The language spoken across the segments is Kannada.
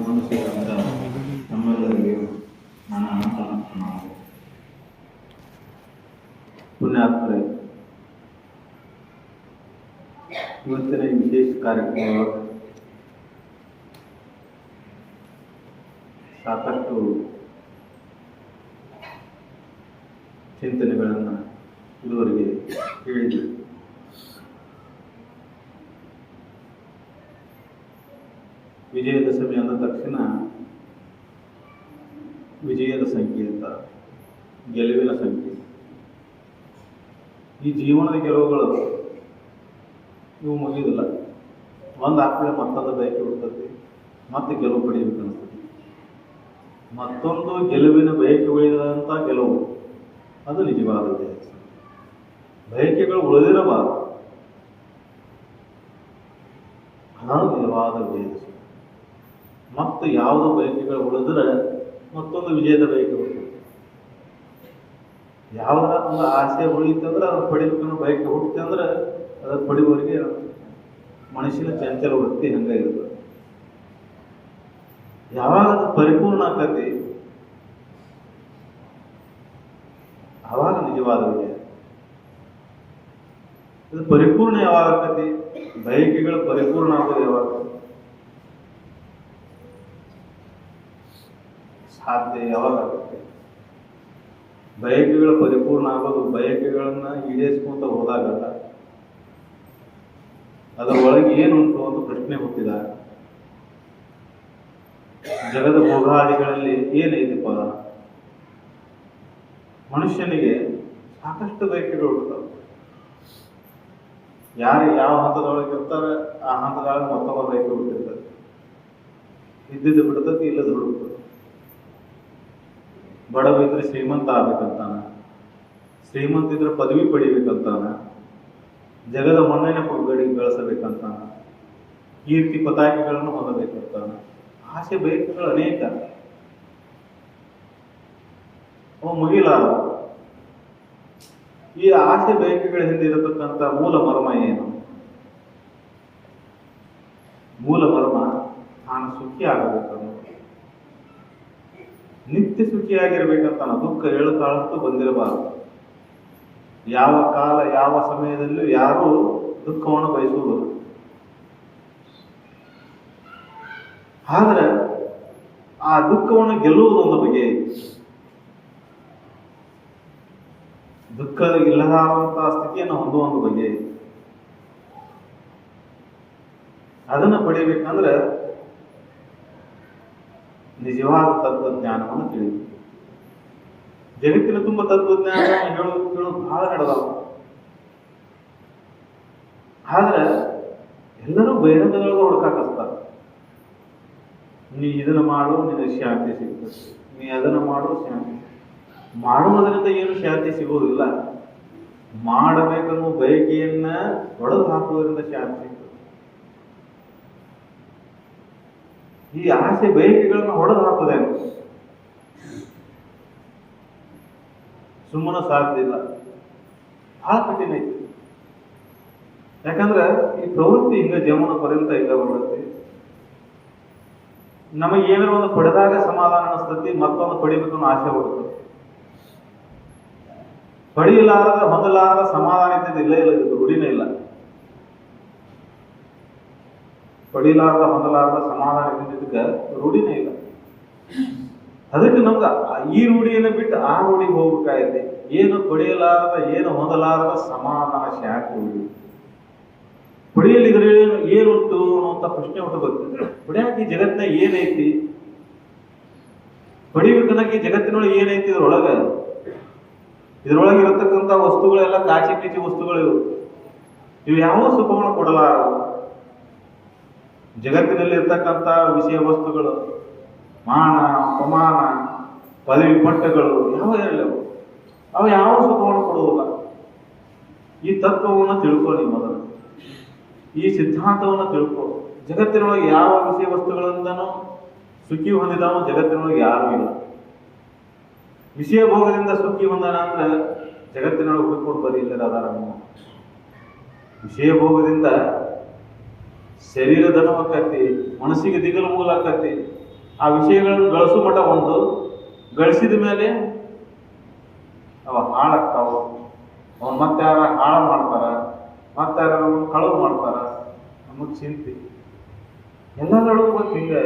ಆಗಮಿಸಿದಂತ ನಮ್ಮೆಲ್ಲರಿಗೂ ನನ್ನ ನಾವು ಪುಣ್ಯಾತ್ಮರೇ. ಇವತ್ತಿನ ವಿಶೇಷ ಕಾರ್ಯಕ್ರಮ ಸಾಕಷ್ಟು ಚಿಂತನೆಗಳನ್ನು ಇದುವರೆಗೆ ಹೇಳಿದ್ವಿ ವಿಜಯದಶಮಿ ಅಂದ ತಕ್ಷಣ ವಿಜಯದ ಸಂಕೇತ ಗೆಲುವಿನ ಸಂಕೇತ ಈ ಜೀವನದ ಗೆಲುವುಗಳು ಇವು ಮುಗಿಯುವುದಿಲ್ಲ. ಒಂದು ಆಗ್ತದೆ ಮತ್ತೊಂದು ಬಯಕೆ ಹುಡ್ತತಿ ಮತ್ತೆ ಗೆಲುವು ಪಡೆಯಬೇಕು ಅನಿಸ್ತದೆ ಮತ್ತೊಂದು ಗೆಲುವಿನ ಬಯಕೆ ಉಳಿದಂಥ ಗೆಲುವು, ಅದು ನಿಜವಾದ ವಿಜಯ ಬಯಕೆಗಳು ಉಳಿದಿರಬಾರದು. ಅದು ನಿಜವಾದ. ಮತ್ತು ಯಾವುದೋ ಬೈಕ್ಗಳು ಉಳಿದ್ರೆ ಮತ್ತೊಂದು ವಿಜಯದ ಬೈಕ್ ಹುಡುಕಿ ಯಾವುದರ ಒಂದು ಆಸೆ ಉಳಿತಂದ್ರೆ ಅದನ್ನು ಪಡಿಬೇಕನ್ನೋ ಬೈಕ್ ಹುಟ್ಟಿತೆ ಅಂದ್ರೆ ಅದನ್ನು ಪಡಿಬೋರಿಗೆ ಮನುಷ್ಯನ ಚಂಚಲ ವೃತ್ತಿ ಹಂಗೆ ಇರ್ತದೆ ಯಾವಾಗ ಅದು ಪರಿಪೂರ್ಣ ಆಕತಿ ಆವಾಗ ನಿಜವಾದ ವಿಜಯ. ಇದು ಪರಿಪೂರ್ಣ ಯಾವಾಗ ಆಕತಿ? ಬಯಕೆಗಳು ಪರಿಪೂರ್ಣ ಆಗೋದು ಯಾವಾಗ? ಸಾಧ್ಯ ಯಾವಾಗ ಆಗುತ್ತೆ? ಬಯಕೆಗಳು ಪರಿಪೂರ್ಣ ಆಗೋದು ಬಯಕೆಗಳನ್ನ ಈಡೇರಿಸ್ಕೊಂತ ಹೋದಾಗ ಅದರ ಒಳಗೆ ಏನುಂಟು ಅಂತ ಪ್ರಶ್ನೆ ಹುಟ್ಟಿದ. ಜಗದ ಭೋಗಾದಿಗಳಲ್ಲಿ ಪದ ಮನುಷ್ಯನಿಗೆ ಸಾಕಷ್ಟು ಬಯಕೆಗಳು ಹುಡ್ತಾವೆ ಯಾರು ಯಾವ ಹಂತದೊಳಗೆ ಇರ್ತಾರೆ, ಆ ಹಂತದೊಳಗೆ ಮತ್ತೊಬ್ಬ ಬಯಕೆ ಹುಟ್ಟಿರ್ತದೆ. ಇದ್ದಿದ್ದು ಬಿಡ್ತತಿ ಇಲ್ಲದ ಬಡವ ಇದ್ರೆ ಶ್ರೀಮಂತ ಆಗ್ಬೇಕಂತಾನ? ಶ್ರೀಮಂತ ಇದ್ರೆ ಪದವಿ ಪಡಿಬೇಕಂತಾನ? ಜಗದ ಮಣ್ಣಿನ ಗಡಿ ಗಳಿಸಬೇಕಂತಾನ ಕೀರ್ತಿ ಪತಾಕೆಗಳನ್ನು ಹೊಂದಬೇಕಂತಾನ? ಆಸೆ ಬಯಕೆಗಳು ಅನೇಕ. ಅವು ಮುಗಿಲಾರ ಈ ಆಸೆ ಬಯಕೆಗಳ ಹಿಂದೆ ಇರತಕ್ಕಂಥ ಮೂಲ ಮರ್ಮ ಏನು? ಮೂಲ ಮರ್ಮ ನಾನು ಸುಖಿ ಆಗಬೇಕನ್ನೋದು. ನಿತ್ಯ ಸುಖಿಯಾಗಿರ್ಬೇಕಂತ ನಾವು ದುಃಖ ಹೇಳುತ್ತಾಳಂತೂ ಬಂದಿರಬಾರದು. ಯಾವ ಕಾಲ, ಯಾವ ಸಮಯದಲ್ಲೂ ಯಾರೂ ದುಃಖವನ್ನು ಬಯಸುವುದಿಲ್ಲ. ಆದ್ರೆ ಆ ದುಃಖವನ್ನು ಗೆಲ್ಲುವುದೊಂದು ಬಗೆ. ದುಃಖ ಇಲ್ಲದಾದಂತಹ ಸ್ಥಿತಿಯನ್ನು ಹೊಂದುವ ಒಂದು ಬಗೆ. ಅದನ್ನು ಪಡಿಬೇಕಂದ್ರೆ ನಿಜವಾದ ತತ್ವಜ್ಞಾನವನ್ನು ತಿಳಿಬೇಕು ಜಗತ್ತಿನ ತುಂಬ ತತ್ವಜ್ಞಾನ ಹೇಳೋದು ಕೇಳೋದು ಬಹಳ ನಡೆದಾವ. ಆದ್ರೆ ಎಲ್ಲರೂ ಬಹಿರಂಗದೊಳಗೆ ಹುಡುಕಾಕಸ್ತಾರೆ. ನೀ ಇದನ್ನ ಮಾಡು, ನಿನಗೆ ಶಾಂತಿ ಸಿಗ್ತದೆ. ನೀ ಅದನ್ನ ಮಾಡು, ಶಾಂತಿ ಮಾಡುವುದರಿಂದ ಏನು ಶಾಂತಿ ಸಿಗುವುದಿಲ್ಲ ಮಾಡಬೇಕನ್ನು ಬಯಕೆಯನ್ನ ಹೊಡೆದು ಹಾಕುವುದರಿಂದ ಶಾಂತಿ ಸಿಗ್ತದೆ ಈ ಆಸೆ ಬಯಕೆಗಳನ್ನು ಹೊಡೆದು ಹಾಕೋದೇನು ಸುಮ್ಮನೆ ಸಾಧ್ಯ ಇಲ್ಲ. ಬಹಳ ಕಠಿಣ ಐತಿ ಯಾಕಂದ್ರೆ ಈ ಪ್ರವೃತ್ತಿ ಹಿಂಗ ಜೀವನ ಪರ್ಯಂತ ಇಲ್ಲ ಬರುತ್ತೆ ನಮಗೆ ಏನಾರ ಒಂದು ಪಡೆದಾಗ ಸಮಾಧಾನ ಅನಿಸ್ತತಿ, ಮತ್ತೊಂದು ಪಡಿಬೇಕು ಅನ್ನೋ ಆಸೆ ಹುಡುಗುತ್ತೆ ಪಡಿಲಾರದ, ಹೊಂದಲಾರದ ಸಮಾಧಾನ ಇದ್ದಿದ್ದು ಇಲ್ಲೇ ಇಲ್ಲ, ಇದು ರೂಢಿನೇ ಇಲ್ಲ. ಪಡಿಲಾರದ ಹೊಂದಲಾರ್ದ ಸಮಾಧಾನ ಇದ್ದಿದ್ದಕ್ಕೆ ರೂಢಿನೇ ಇಲ್ಲ. ಅದಕ್ಕೆ ನಮ್ಗೆ ಈ ರೂಢಿಯನ್ನು ಬಿಟ್ಟು ಆ ರೂಢಿಗೆ ಹೋಗ್ಬೇಕಾಗೈತಿ. ಏನು ಪಡೆಯಲಾರದ, ಏನು ಹೊಂದಲಾರದ ಸಮಾಧಾನ ಶಾಂತಿ ರೂಢಿ ಪಡೆಯಲಿದ್ರೆ ಏನು, ಏನುಂಟು ಅನ್ನುವಂಥ ಪ್ರಶ್ನೆ ಹುಟ್ಟಬೇಕು ಪಡೆಯಾಕ ಈ ಜಗತ್ತಿನ ಏನೈತಿ? ಪಡಿಬೇಕನ್ನಕ್ಕೆ ಈ ಜಗತ್ತಿನೊಳಗೆ ಏನೈತಿ ಇದ್ರೊಳಗೆ? ಇದ್ರೊಳಗೆ ಇರತಕ್ಕಂಥ ವಸ್ತುಗಳೆಲ್ಲ ಕಾಚಿ ಕಿಚಿ ವಸ್ತುಗಳು ಇವು ಯಾವ ಸುಖವನ್ನು ಕೊಡಲಾರವು. ಜಗತ್ತಿನಲ್ಲಿ ಇರ್ತಕ್ಕಂಥ ವಿಷಯ ವಸ್ತುಗಳು, ಮಾನ, ಅಪಮಾನ, ಪದವಿ ಪಟ್ಟಗಳು ಯಾವ ಇರಲಿ ಅವು. ಯಾವ ಸುಖವನ್ನು ಕೊಡುವುದಿಲ್ಲ. ಈ ತತ್ವವನ್ನು ತಿಳ್ಕೊ ನೀವು ಮೊದಲು. ಈ ಸಿದ್ಧಾಂತವನ್ನು ತಿಳ್ಕೊ. ಜಗತ್ತಿನೊಳಗೆ ಯಾವ ವಿಷಯ ವಸ್ತುಗಳಿಂದನೂ ಸುಖಿ ಹೊಂದಿದವ ಜಗತ್ತಿನೊಳಗೆ ಯಾರೂ ಇಲ್ಲ. ವಿಷಯ ಭೋಗದಿಂದ ಸುಖಿ ಹೊಂದನ ಅಂದ್ರೆ ಜಗತ್ತಿನೊಳಗೆ ಹುಡುಕೊಂಡು ಬರೀ ಇಲ್ಲದ. ವಿಷಯ ಭೋಗದಿಂದ ಶರೀರ ಧನವಾಕತಿ ಮನಸ್ಸಿಗೆ ದಿಗಲು ಮೂಲ ಆಕತಿ. ಆ ವಿಷಯಗಳನ್ನು ಗಳಿಸು ಮಠ ಒಂದು. ಗಳಿಸಿದ ಮೇಲೆ ಅವ ಹಾಳಾಗ್ತಾವ. ಅವನು ಮತ್ತೆ ಯಾರ ಹಾಳ ಮಾಡ್ತಾರ ಮತ್ತೆ ಯಾರ ಕಳವು ಮಾಡ್ತಾರ. ನಮಗ್ ಚಿಂತೆ. ಎಲ್ಲದರೊಳಗೂ ಮತ್ತೆ ಹಿಂಗೆ.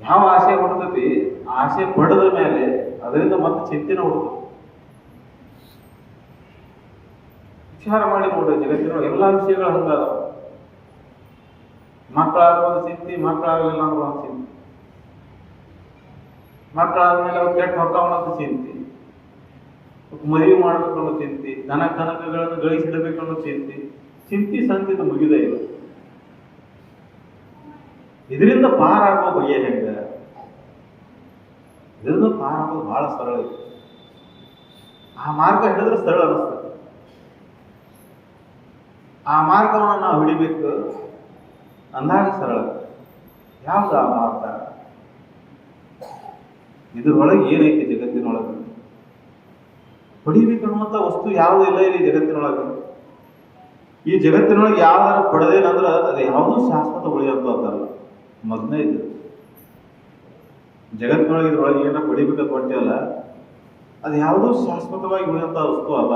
ಯಾವ ಆಸೆ ಹುಡ್ತೈತಿ ಆಸೆ ಪಡೆದ ಮೇಲೆ ಅದರಿಂದ ಮತ್ತೆ ಚಿಂತೆ ಹುಡ್ತದೆ ವಿಚಾರ ಮಾಡಿ ನೋಡ್ರಿ ಜಗತ್ತಿನ ಎಲ್ಲಾ ವಿಷಯಗಳು ಹಂಗಾದ ಮಕ್ಕಳಾಗುವಾಗ ಚಿಂತೆ ಮಕ್ಕಳಾಗಲಿಲ್ಲ ಅನ್ನೋ ಒಂದು ಚಿಂತೆ ಮಕ್ಕಳಾದ್ಮೇಲೆ ಅವ್ರು ಕೆಟ್ಟ ಮಕ್ಕಳ ಚಿಂತೆ ಮದುವೆ ಮಾಡ್ಬೇಕು ಅನ್ನೋ ಚಿಂತೆ ದನ ಕನಕಗಳನ್ನು ಗಳಿಸಿಡಬೇಕು ಅನ್ನೋ ಚಿಂತೆ ಚಿಂತೆ ಮುಗಿದ ಇಲ್ಲ. ಇದರಿಂದ ಪಾರಾಗೋ ಬಗೆ ಹೆಂಗ? ಇದರಿಂದ ಪಾರಾಗೋದು ಬಹಳ ಸರಳ ಇದೆ. ಆ ಮಾರ್ಗ ಹಿಡಿದ್ರೆ ಸರಳ ಅನಿಸ್ತದೆ. ಆ ಮಾರ್ಗವನ್ನು ನಾವು ಹಿಡಿಬೇಕು. ಅಂದಾಗ ಸರಳ. ಯಾವ್ದು ಆ ಮಾರ್ಗ? ಇದರೊಳಗೆ ಏನೈತಿ ಜಗತ್ತಿನೊಳಗೆ? ಪಡಿಬೇಕನ್ನುವಂಥ ವಸ್ತು ಯಾವುದು ಇಲ್ಲ ಇಲ್ಲಿ ಜಗತ್ತಿನೊಳಗೆ. ಈ ಜಗತ್ತಿನೊಳಗೆ ಯಾವ್ದಾದ್ರು ಪಡೆದೇನಂದ್ರೆ ಅದು ಯಾವುದೂ ಶಾಶ್ವತ ಉಳಿಯೋಂಥದ್ದಲ್ಲ ಮೊದಲನೇ ಇದು. ಜಗತ್ತಿನೊಳಗೆ ಇದ್ರೊಳಗೆ ಏನಾರ ಪಡಿಬೇಕಂತ ಅಲ್ಲ ಅದು ಯಾವುದೂ ಶಾಶ್ವತವಾಗಿ ಉಳಿಯೋಂಥ ವಸ್ತು ಅಲ್ಲ.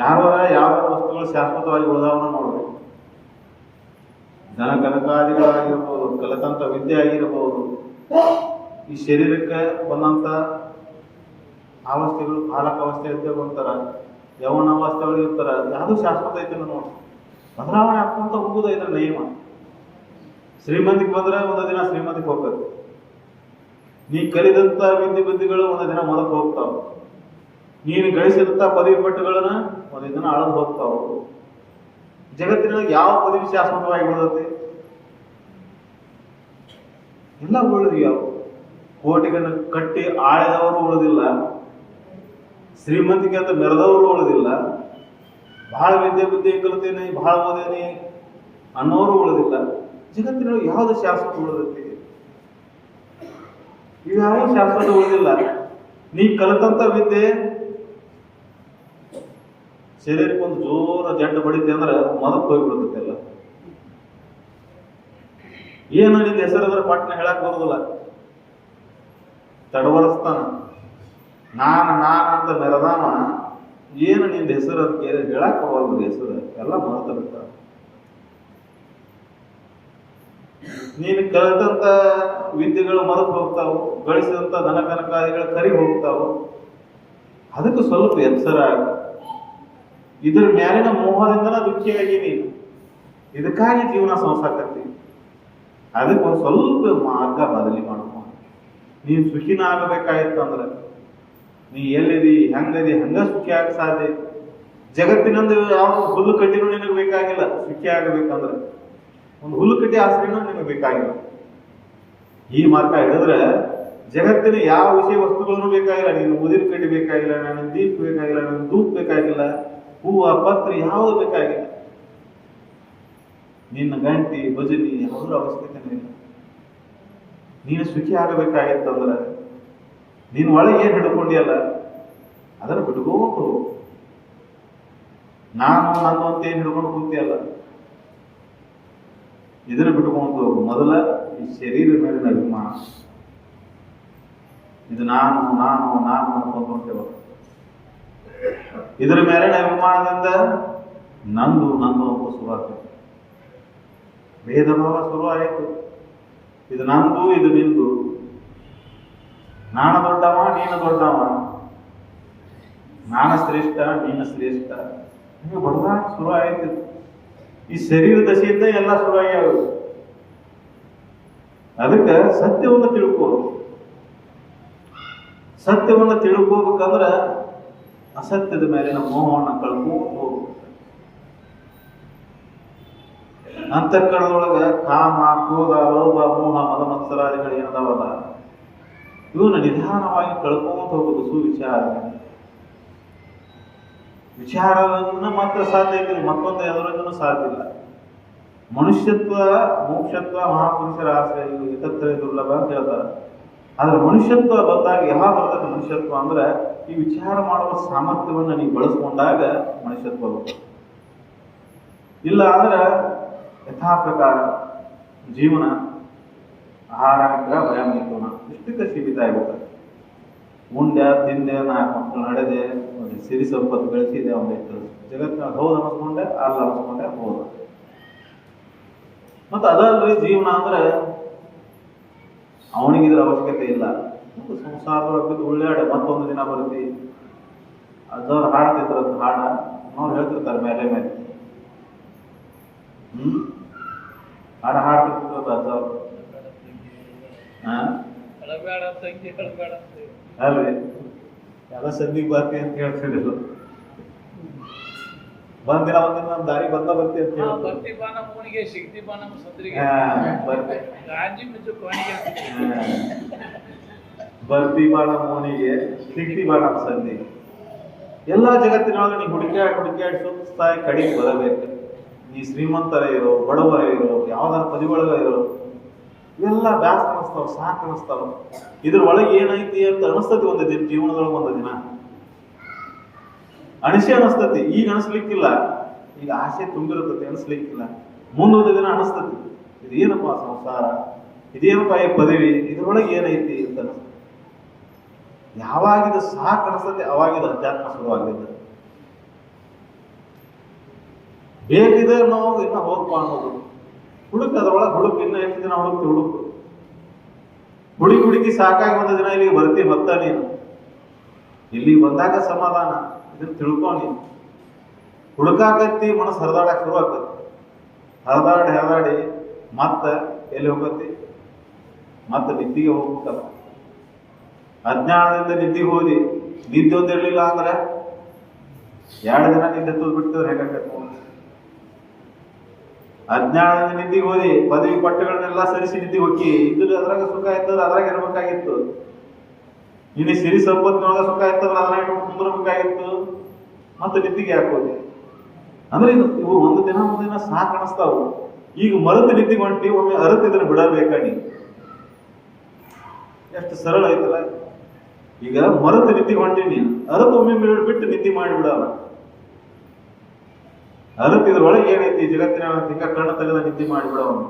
ಯಾರ ಯಾವ ವಸ್ತುಗಳು ಶಾಶ್ವತವಾಗಿ ಉಳಿದಾವನ್ನ ನೋಡಬೇಕು ದನ ಕನಕಾದಿಗಳಾಗಿರ್ಬೋದು ಕಲಿತಂಥ ವಿದ್ಯೆ ಆಗಿರಬಹುದು ಈ ಶರೀರಕ್ಕೆ ಬಂದಂಥ ಅವಸ್ಥೆಗಳು, ಬಾಲಕ ಅವಸ್ಥೆ ಅಂತ ಬಂತಾರ ಯೌವನ ಅವಸ್ಥೆಗಳು ಇರ್ತಾರ, ಯಾವುದು ಶಾಶ್ವತ ಐತೆ ನೋಡಿ. ಬದಲಾವಣೆ ಆಗ್ಕೊಂತ ಹೋಗುದ ಇದ್ರ ನಿಯಮ. ಶ್ರೀಮಂತಿಗೆ ಬಂದ್ರೆ ಒಂದು ದಿನ ಶ್ರೀಮಂತಿಗೆ ಹೋಗ್ತದೆ. ನೀ ಕಲಿದಂತ ವಿದ್ಯೆ ಬುದ್ಧಿಗಳು ಒಂದು ದಿನ ಮೊದಲು ಹೋಗ್ತಾವ. ನೀನು ಗಳಿಸಿದಂತ ಪದವಿ ಪಟ್ಟುಗಳನ್ನ ಒಂದು ದಿನ ಅಳದು ಹೋಗ್ತಾವು ಜಗತ್ತಿನೊಳಗೆ ಯಾವ ಪದವಿ ಶಾಶ್ವತವಾಗಿ ಉಳಿದತೆ ಎಲ್ಲ ಉಳಿದ್ವಿ ಯಾವ ಕೋಟಿಗಳನ್ನ ಕಟ್ಟಿ ಆಳೆದವರು ಉಳಿದಿಲ್ಲ. ಶ್ರೀಮಂತಿಕೆ ಅಂತ ಮೆರೆದವರು ಉಳಿದಿಲ್ಲ. ಬಹಳ ವಿದ್ಯೆ ಬುದ್ಧಿ ಕಲಿತೇನೆ ಬಹಳ ಓದೇನೆ ಅನ್ನೋರು ಉಳಿದಿಲ್ಲ. ಜಗತ್ತಿನೊಳಗೆ ಯಾವುದು ಶಾಶ್ವತ ಉಳಿದೈತಿ? ಇವ್ಯಾವ ಶಾಶ್ವತ ಉಳಿದಿಲ್ಲ? ನೀ ಕಲಿತಂತ ವಿದ್ಯೆ ಶರೀರಕ್ಕೆ ಒಂದು ಜೋರ ಜಡ್ಡು ಬಡಿತೆ ಅಂದ್ರೆ ಮದಕ್ಕೆ ಹೋಗ್ಬಿಡ್ತೈತೆ ಎಲ್ಲ. ಏನು ನಿನ್ನ ಹೆಸರದ್ರ ಪಟ್ನ ಹೇಳಕ್ ಬರೋದಿಲ್ಲ. ತಡವರಸ್ತಾನ. ನಾನು ನಾನು ಅಂತ ಮೆರದಾಮ ಏನು ನಿಂದ ಹೆಸರು ಅಂತ ಕೇಳಿ ಹೇಳಕ್ ಬರೋಲ್ಲ ಹೆಸರು. ಎಲ್ಲ ಮರೆತು ಬಿಡ್ತಾರ ನೀನು ಕಲಿತಂತ ವಿದ್ಯೆಗಳು ಮರೆತು ಹೋಗ್ತಾವು. ಗಳಿಸಿದಂತ ದನ ಕನಕಾದಿಗಳು ಕರಿ ಹೋಗ್ತಾವು. ಅದಕ್ಕೆ ಸ್ವಲ್ಪ ಎಚ್ಚರ ಇದ್ರ ಮ್ಯಾಲಿನ ಮೋಹದಿಂದನ ದುಃಖಿ ಇದಕ್ಕಾಗಿ ಜೀವನ ಸಂಸಾಕತ್ತಿ ಅದಕ್ಕೆ ಒಂದು ಸ್ವಲ್ಪ ಮಾರ್ಗ ಬದಲಿ ಮಾಡ್ಕೊ. ನೀನ್ ಸುಖಿನ ಆಗಬೇಕಾಯ್ತಂದ್ರೆ, ನೀ ಎಲ್ಲಿದಿ, ಹೆಂಗದಿ ಹಂಗ ಸುಖಿ ಆಗ ಸಾಧ್ಯ. ಜಗತ್ತಿನೊಂದು ಯಾವ ಹುಲ್ಲು ಕಟ್ಟಿನೂ ನಿನಗೆ ಬೇಕಾಗಿಲ್ಲ. ಸುಖಿ ಆಗಬೇಕಂದ್ರೆ, ಒಂದು ಹುಲ್ಲು ಕಟ್ಟಿ ಆಶ್ರಯನೂ ನಿನಗೆ ಬೇಕಾಗಿಲ್ಲ. ಈ ಮಾರ್ಗ ಹಿಡಿದ್ರೆ ಜಗತ್ತಿನ ಯಾವ ವಿಷಯ ವಸ್ತುಗಳನ್ನು ಬೇಕಾಗಿಲ್ಲ. ನೀನು ಉದಿರು ಕಟ್ಟಿ ಬೇಕಾಗಿಲ್ಲ ನನಗೆ ದೀಪ ಬೇಕಾಗಿಲ್ಲ ನನಗೆ ಧೂಪ್ ಬೇಕಾಗಿಲ್ಲ. ಹೂವ, ಪತ್ರ ಯಾವುದು ಬೇಕಾಗಿಲ್ಲ ನಿನ್ನ ಗಂಟಿ, ಭಜನಿ ಯಾವುದ್ರ ಅವಶ್ಯಕತೆ ಇಲ್ಲ. ನೀನು ಸುಖಿ ಆಗಬೇಕಾಗಿತ್ತಂದ್ರೆ ನಿನ್ನ ಒಳಗೆ ಏನು ಹಿಡ್ಕೊಂಡಿಯಲ್ಲ, ಅದನ್ನು ಬಿಟ್ಕೋಬೇಕು. ನಾನು ನನ್ನ ಅಂತ ಏನು ಹಿಡ್ಕೊಂಡು ಕೂತಿಯಲ್ಲ, ಇದನ್ನು ಬಿಟ್ಕೊಂಡು ಮೊದಲ ಈ ಶರೀರ ಮೇಲಿನ ಅಭಿಮಾನ. ಇದು ನಾನು ನಾನು ನಾನು ಅಂತ ಹೊಂಟೇವ ಇದರ ನಾವು ಅಭಿಮಾನದಿಂದ ನಂದು ನಂದು ಅಂತ ಶುರುವಾಗ್ತದೆ ಭೇದ ಭಾವ ಶುರು ಆಯಿತು ಇದು ನಂದು, ಇದು ನಿಂದು. ನಾನು ದೊಡ್ಡವ, ನೀನು ದೊಡ್ಡವ. ನಾನು ಶ್ರೇಷ್ಠ, ನೀನು ಶ್ರೇಷ್ಠ. ಹಿಂಗೆ ಬಡದಾಟ ಶುರು ಆಯ್ತು ಈ ಶರೀರ ದಶೆಯಿಂದ ಎಲ್ಲ ಶುರು ಆಗ್ಯಾವ ಅದಕ್ಕೆ ಸತ್ಯವನ್ನು ತಿಳ್ಕೋ. ಸತ್ಯವನ್ನು ತಿಳ್ಕೋಬೇಕಂದ್ರ ಅಸತ್ಯದ ಮೇಲಿನ ಮೋಹವನ್ನು ಕಳ್ಕೊಂಡು ಅಂತಃಕರಣದೊಳಗೆ ಕಾಮ, ಕ್ರೋಧ, ಲೋಭ, ಮೋಹ ಮದ ಮತ್ಸರಾದಿಗಳು ಏನದಾವಲ್ಲ? ಇವನ್ನ ನಿಧಾನವಾಗಿ ಕಳ್ಕೊಂತ ಹೋಗೋದು ಸುವಿಚಾರ. ವಿಚಾರವನ್ನು ಮಾತ್ರ ಸಾಧ್ಯ ಐತಿ ಮತ್ತೊಂದು ಎದುರನ್ನು ಸಾಧ್ಯ ಇಲ್ಲ. ಮನುಷ್ಯತ್ವ, ಮೋಕ್ಷತ್ವ, ಮಹಾಪುರುಷರ ಆಶ್ರಯ ಏಕತ್ರ ದುರ್ಲಭ ಅಂತ ಹೇಳ್ತಾರೆ. ಆದ್ರೆ ಮನುಷ್ಯತ್ವ ಬಂದಾಗ ಯಾವ ಬರ್ತದೆ ಮನುಷ್ಯತ್ವ ಅಂದ್ರೆ ಈ ವಿಚಾರ ಮಾಡುವ ಸಾಮರ್ಥ್ಯವನ್ನು ನೀವು ಬಳಸ್ಕೊಂಡಾಗ ಮನುಷ್ಯತ್ವ ಇಲ್ಲ ಅಂದ್ರೆ ಯಥಾ ಪ್ರಕಾರ ಜೀವನ, ಆಹಾರ ನಿದ್ರೆ ಭಯ ಮೈಥುನ ಇಷ್ಟಕ್ಕೆ ಸೀಮಿತ ಆಗ್ಬಿಡ್ತದೆ ಉಂಡೆ, ತಿಂದೆ, ನಾಲ್ಕು ಮಕ್ಕಳು ನಡೆದೆ, ಒಂದು ಸಿರಿ ಸಂಪತ್ತು ಗಳಿಸಿದೆ ಒಂದಿಷ್ಟು ಜಗತ್ತಿನ ಹೌದು ಅನಿಸ್ಕೊಂಡೆ ಅಲ್ಲ ಅನಿಸ್ಕೊಂಡೆ ಹೌದು ಮತ್ತೆ ಅದಲ್ರಿ ಜೀವನ ಅಂದ್ರೆ ಅವನಿಗೆ ಇದ್ರ ಅವಶ್ಯಕತೆ ಇಲ್ಲ. ಒಂದು ಸಂಸಾರದೊಳಗೆ ಬಿದ್ದು ಉಳ್ಳಾಡಿ ಮತ್ತೊಂದು ದಿನ ಬರ್ತಿ ಅಜ್ಜವ್ರು ಹಾಡ್ತಿದ್ರಂತ ಹಾಡ. ಅವ್ರು ಹೇಳ್ತಿರ್ತಾರೆ ಮೇಲೆ ಮೇಲೆ. ಹ್ಮ್? ಹಾಡ ಹಾಡ್ತಿರ್ತಾರ ಅಜ್ಜವ್ರು ಹಾ ಅಳಬೇಡ ತಂಗಿ ಅಳಬೇಡ ಅಂತ ಹೇಳಿ. ಅಲ್ರಿ? ಎಲ್ಲ ಸಂದಿಗೆ ಬರ್ತಿ ಅಂತ ಹೇಳ್ತಿದ್ರು ಒಂದಿನ ಒಂದಿನ ನಮ್ ದಾರಿ ಬಂದ ಬರ್ತಿ ಅಂತ ಹಾ, ಹೇಳ್ತಿದ್ರು ಬರ್ತಿ ಬಾ ನಮ್ಮ ಊರಿಗೆ ಸಿಗ್ತಿ ಬಾ ನಮ್ಮ ಸಂದ್ರಿಗೆ ಹಾ, ಬರ್ತಿ. ಗಾಂಜಿ ಮಿಂಚು ಕೋಣಿಗೆ ಬರ್ತಿ ಬಾಳ ಮೋನಿಗೆ ಸಿಗ್ತಿ ಬಾಳ ಸಂಧಿ. ಎಲ್ಲಾ ಜಗತ್ತಿನೊಳಗೆ ನೀ ಹುಡುಕ್ಯಾಡ್ ಹುಡುಕ್ಯಾಡ್ ಸುತ್ತಾಗಿ ಕಡಿಮೆ ಬರಬೇಕು. ನೀ ಶ್ರೀಮಂತರ ಇರೋ, ಬಡವರ ಇರೋ, ಯಾವ್ದಾರ ಪದಿವಳಗ ಇರೋ, ಇವೆಲ್ಲ ಬ್ಯಾಸ್ ಅನಿಸ್ತಾವ ಸಾಕು ಅನಿಸ್ತಾವ ಇದ್ರ ಒಳಗೆ ಏನೈತಿ ಅಂತ ಅನಿಸ್ತತಿ ಒಂದು ದಿನ, ಜೀವನದೊಳಗೆ ಒಂದು ದಿನ. ಅಣಿಸಿ ಅನಿಸ್ತತಿ, ಈಗ ಅನಿಸ್ಲಿಕ್ಕಿಲ್ಲ. ಈಗ ಆಸೆ ತುಂಬಿರತತಿ, ಅನಿಸ್ಲಿಕ್ಕಿಲ್ಲ. ಮುಂದೊಂದು ದಿನ ಅನಿಸ್ತತಿ. ಇದೇನಪ್ಪ ಸಂಸಾರ? ಇದೇನಪ್ಪ ಈ ಪದವಿ? ಇದ್ರೊಳಗೆ ಏನೈತಿ ಅಂತ ಅನಿಸ್ತತಿ. ಯಾವಾಗ ಸಹ ಸಾಕು ಅನಿಸ್ತದೆ ಅವಾಗ ಅಧ್ಯಾತ್ಮ ಶುರುವಾಗಿದೆ ಬೇಕಿದೆ ನಾವು ಇನ್ನ ಹೋಗಪ್ಪ ಅನ್ನೋದು. ಹುಡುಕ್ ಅದ್ರೊಳಗೆ ಹುಡುಕ್, ಇನ್ನ ಎಷ್ಟು ದಿನ ಹುಡುಕ್ತಿ ಹುಡುಕು. ಹುಡುಕಿ ಹುಡುಕಿ ಸಾಕಾಗಿ ಬಂದ ದಿನ ಇಲ್ಲಿಗೆ ಬರ್ತಿ ಮತ್ತ ನೀನು. ಇಲ್ಲಿ ಬಂದಾಗ ಸಮಾಧಾನ, ಇದನ್ನ ತಿಳ್ಕೊ ನೀನು. ಹುಡುಕಾಕತ್ತಿ ಮನಸ್ಸು ಹರಿದಾಡಕ್ಕೆ ಶುರು ಆಕತ್ತಿ ಹರಿದಾಡಿ ಹರಿದಾಡಿ ಮತ್ತ ಎಲ್ಲಿ ಹೋಗತ್ತಿ? ಮತ್ತೆ ನಿದ್ದಿಗೆ ಹೋಗ್ಬೇಕಲ್ಲ. ಅಜ್ಞಾನದಿಂದ ನಿದ್ದೆ ಹೋದಿ. ನಿದ್ದೆ ಒಂದು ಇರ್ಲಿಲ್ಲ ಅಂದ್ರೆ ಎರಡು ದಿನ ನಿದ್ದೆ ತೂ ಹೇಗಾಕತ್ ನೋಡಿ ಅಜ್ಞಾನದಿಂದ ನಿದ್ದಿಗೆ ಹೋದಿ, ಪದವಿ ಪಟ್ಟಗಳನ್ನೆಲ್ಲ ಸರಿಸಿ ನಿದ್ದೆ ಹೋಗಿ. ಇದ್ದು ಅದ್ರಾಗ ಸುಖ ಇತ್ತು ಅದ್ರಾಗ ಇರ್ಬೇಕಾಗಿತ್ತು. ಇನ್ನು ಸಿರಿ ಸಂಪತ್ತಿನೊಳಗ ಸುಖ ಇತ್ತಂದ್ರೆ ಅದ್ರಾಗ ಕುಂದ್ರಬೇಕಾಗಿತ್ತು. ಮತ್ತೆ ನಿದ್ದೆಗೆ ಹಾಕೋದಿ ಅಂದ್ರೆ ಇದು ಇವು ಒಂದು ದಿನ ಒಂದು ದಿನ ಸಹ ಕಾಣಿಸ್ತಾವು ಈಗ ಮರೆತು ನಿದ್ದೆ ಹೊಂಟಿ ಒಮ್ಮೆ ಅರತ್ ಇದನ್ನ ಬಿಡಬೇಕ ನೀ ಎಷ್ಟು ಸರಳ ಐತಲ್ಲ ಈಗ ಮರೆತು ನಿತಿ ಹೊಂಟೀನಿ ಅರತು ಒಮ್ಮೆ ಬಿಟ್ಟು ನಿದ್ದೆ ಮಾಡಿಬಿಡವ ಅರತು ಇದ್ರೊಳಗೆ ಏನೈತಿ ಜಗತ್ತಿನ ತಿಕ್ಕ ಕಣ್ಣು ತೆಗೆದ ನಿದ್ದೆ ಮಾಡಿಬಿಡವನು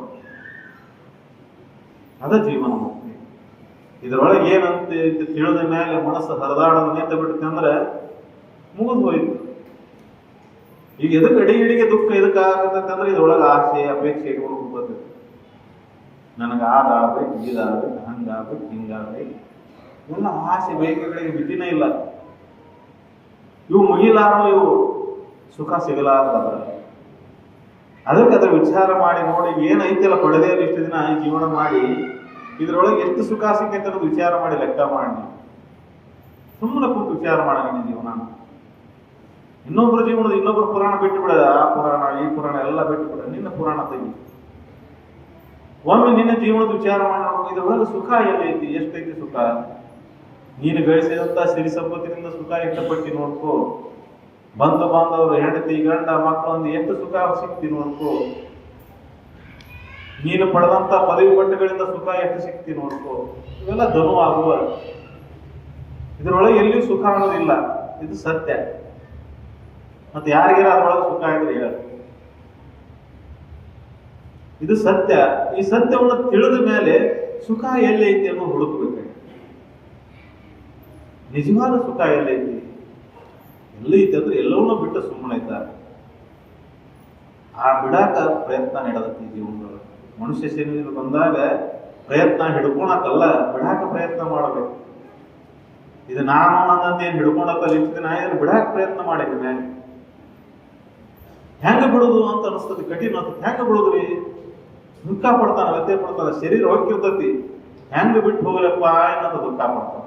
ಅದ ಜೀವನ ಮುಕ್ತಿ. ಇದ್ರೊಳಗೆ ಏನಂತ ತಿಳಿದ ಮೇಲೆ ಮನಸ್ಸು ಹರಿದಾಡೋದು ನಿಂತ ಬಿಡುತ್ತೆ ಅಂದ್ರೆ ಮುಗಿದು ಹೋಯ್ತು. ಈಗ ಎದಕ್ಕೆ ಅಡಿ ಅಡಿಗೆ ದುಃಖ ಎದಕ್ಕೆ ಆಗತ್ತೆ ಅಂದ್ರೆ ಇದ್ರೊಳಗೆ ಆಸೆ, ಅಪೇಕ್ಷೆ ಇಟ್ಕೊಂಡು ನನಗೆ ಅದಾಗ್ಬೇಕು, ಇದಾಗಬೇಕು, ಹಂಗಾಗ್ಬೇಕು, ಹಿಂಗಾಗ್ಬೇಕು. ಎಲ್ಲ ಆಸೆ ಬೇಕೆಗಳಿಗೆ ಮಿತಿನೇ ಇಲ್ಲ. ಇವು ಮುಗಿಲಾರೋ ಇವು ಸುಖ ಸಿಗಲಾರದ ಅದಕ್ಕೆ ಅದ್ರ ವಿಚಾರ ಮಾಡಿ ನೋಡಿ ಏನೈತಿಲ್ಲ ಪಡೆದೇ ಇಷ್ಟು ದಿನ ಜೀವನ ಮಾಡಿ, ಇದ್ರೊಳಗೆ ಎಷ್ಟು ಸುಖ ಸಿಕ್ಕೈತೆ ಅನ್ನೋದು ವಿಚಾರ ಮಾಡಿ ಲೆಕ್ಕ ಮಾಡಿ. ಸುಮ್ಮನೆ ಕೂತು ವಿಚಾರ ಮಾಡ ಜೀವನ. ಇನ್ನೊಬ್ಬರ ಜೀವನದ ಇನ್ನೊಬ್ಬರ ಪುರಾಣ ಬಿಟ್ಟು ಬಿಡ. ಆ ಪುರಾಣ, ಈ ಪುರಾಣ ಎಲ್ಲ ಬಿಟ್ಟು ಬಿಡ. ನಿನ್ನ ಪುರಾಣ ತೆಗಿ. ಒಮ್ಮೆ ನಿನ್ನ ಜೀವನದ ವಿಚಾರ ಮಾಡಿ ಇದ್ರೊಳಗೆ ಸುಖ ಎಲ್ಲೈತಿ, ಎಷ್ಟೈತಿ ಸುಖ? ನೀನು ಗಳಿಸಿದಂತ ಸಿರಿ ಸಂಪತ್ತಿನಿಂದ ಸುಖ ಇಷ್ಟಪಟ್ಟು ನೋಡ್ಕೋ. ಬಂಧು ಬಾಂಧವರು ಹೆಂಡತಿ, ಗಂಡ, ಮಕ್ಕಳೊಂದು ಎಷ್ಟು ಸುಖ ಸಿಕ್ತಿ ನೋಡ್ಕೋ. ನೀನು ಪಡೆದಂತ ಪದವಿ ಪಟ್ಟಗಳಿಂದ ಸುಖ ಎಷ್ಟು ಸಿಕ್ತಿ ನೋಡ್ಕೋ. ಇವೆಲ್ಲ ಧನು ಆಗುವ. ಇದ್ರೊಳಗೆ ಎಲ್ಲಿಯೂ ಸುಖ ಅನ್ನೋದಿಲ್ಲ. ಇದು ಸತ್ಯ. ಮತ್ತೆ ಯಾರಿಗಾರ ಅದ್ರೊಳಗೆ ಸುಖ ಇದ್ರೆ ಹೇಳ. ಇದು ಸತ್ಯ. ಈ ಸತ್ಯವನ್ನು ತಿಳಿದ ಮೇಲೆ ಸುಖ ಎಲ್ಲೈತಿ ಅನ್ನೋ ಹುಡುಕ್ಬೇಕು ನಿಜವಾದ ಸುಖ ಎಲ್ಲೈತಿ ಎಲ್ಲೈತಿ ಅಂದ್ರೆ ಎಲ್ಲವನ್ನೂ ಬಿಟ್ಟು ಸುಮ್ಮನೆ ಇದ್ದಾರೆ. ಆ ಬಿಡಾಕ ಪ್ರಯತ್ನ ನಡೆದತ್ತಿ ಜೀವನದೊಳಗೆ. ಮನುಷ್ಯ ಶರೀರ ಬಂದಾಗ ಪ್ರಯತ್ನ ಹಿಡ್ಕೊಳಕಲ್ಲ, ಬಿಡಾಕ ಪ್ರಯತ್ನ ಮಾಡಬೇಕು. ಇದು ನಾನು ಏನ್ ಹಿಡ್ಕೊಂಡತ್ತ ನಾ ಇದನ್ನ ಬಿಡಾಕ ಪ್ರಯತ್ನ ಮಾಡಿದ್ದೀನಿ ಹೆಂಗ ಬಿಡುದು ಅಂತ ಅನಿಸ್ತದೆ, ಕಠಿಣ ಅಂತ ಹೆಂಗ ಬಿಡುದ್ರಿ? ದುಃಖ ಪಡ್ತಾನ ವ್ಯತ್ಯ ಪಡ್ತಾನ, ಶರೀರ ಹೋಗಿರ್ತತಿ ಹೆಂಗ ಬಿಟ್ಟು ಹೋಗ್ಲಪ್ಪ ಅನ್ನೋದು ದುಃಖ ಪಡ್ತಾನ.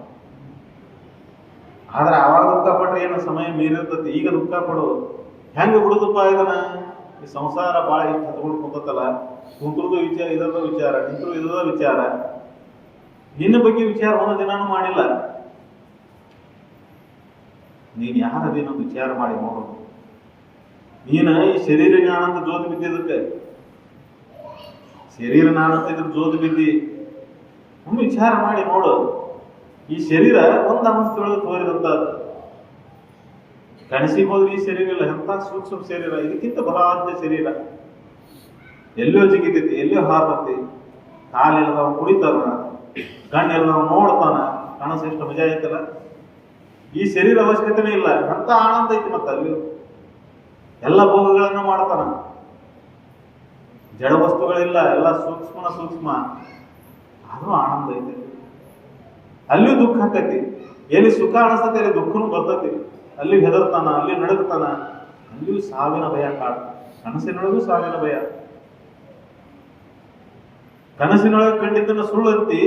ಆದ್ರೆ ಆವಾಗ ದುಃಖ ಪಟ್ರೆ ಏನು ಸಮಯ ಮೀರಿರ್ತತಿ? ಈಗ ದುಃಖ ಪಡೋದು ಹೆಂಗ ಬಿಡುದಪ್ಪ ಇದನ್ನ? ಈ ಸಂಸಾರ ಬಾಳ ಇಷ್ಟ ಹತ್ಕೊಂಡು ಕುಂತತ್ತಲ್ಲ ಕುಂತ್ರದ ವಿಚಾರ ಇದರದ ವಿಚಾರ ನಿಂತರು ಇದರದ ವಿಚಾರ. ನಿನ್ನ ಬಗ್ಗೆ ವಿಚಾರ ಒಂದು ದಿನಾನು ಮಾಡಿಲ್ಲ. ನೀನ್ ಯಾರ ದಿನ ವಿಚಾರ ಮಾಡಿ ನೋಡು. ನೀನ ಈ ಶರೀರ ಜ್ಞಾನ ಅಂತ ಜೋತ್ ಬಿದ್ದಿದ್ದಕ್ಕೆ ಶರೀರ ನಾನು ಅಂತ ಇದ್ರ ಜೋತ್ ಬಿದ್ದಿ. ವಿಚಾರ ಮಾಡಿ ನೋಡು. ಈ ಶರೀರ ಒಂದು ಅಂಶದೊಳಗೆ ತೋರಿದಂತ ಕಣಿಸಿಬೋದ್ರೆ ಈ ಶರೀರ ಇಲ್ಲ ಎಂತ ಸೂಕ್ಷ್ಮ ಶರೀರ. ಇದಕ್ಕಿಂತ ಬಲವಾದ ಶರೀರ. ಎಲ್ಲೋ ಜಿಗಿತೈತಿ ಎಲ್ಲೋ ಹಾರತೈತಿ. ಕಾಲಿಲ್ಲದವ ಕುಡಿತಾನ ಕಣ್ಣಿಲ್ಲದವ ನೋಡ್ತಾನ ಕನಸು ಎಷ್ಟು ಮಜಾ ಐತಲ್ಲ? ಈ ಶರೀರ ಅವಶ್ಯಕತೆನೇ ಇಲ್ಲ. ಅಂತ ಆನಂದ ಐತಿ ಮತ್ತೆ ಅಲ್ಲಿ ಎಲ್ಲ ಭೋಗಗಳನ್ನ ಮಾಡ್ತಾನ. ಜಡ ವಸ್ತುಗಳಿಲ್ಲ, ಎಲ್ಲ ಸೂಕ್ಷ್ಮ ಸೂಕ್ಷ್ಮ. ಅದು ಆನಂದ ಐತಿ. ಅಲ್ಲಿಯೂ ದುಃಖ ಆಕತಿ ಎಲ್ಲಿ ಸುಖ ಅನಿಸ್ತತಿ, ಅಲ್ಲಿ ದುಃಖನೂ ಬರ್ತತಿ. ಅಲ್ಲಿ ಹೆದರ್ತಾನ, ಅಲ್ಲಿ ನಡುಗ್ತಾನ, ಅಲ್ಲಿಯೂ ಸಾವಿನ ಭಯ ಕಾಡ, ಕನಸಿನೊಳಗೂ ಸಾವಿನ ಭಯ. ಕನಸಿನೊಳಗೆ ಕಂಡಿದ್ದನ್ನ ಸುಳ್ಳು ಅಂತಿ,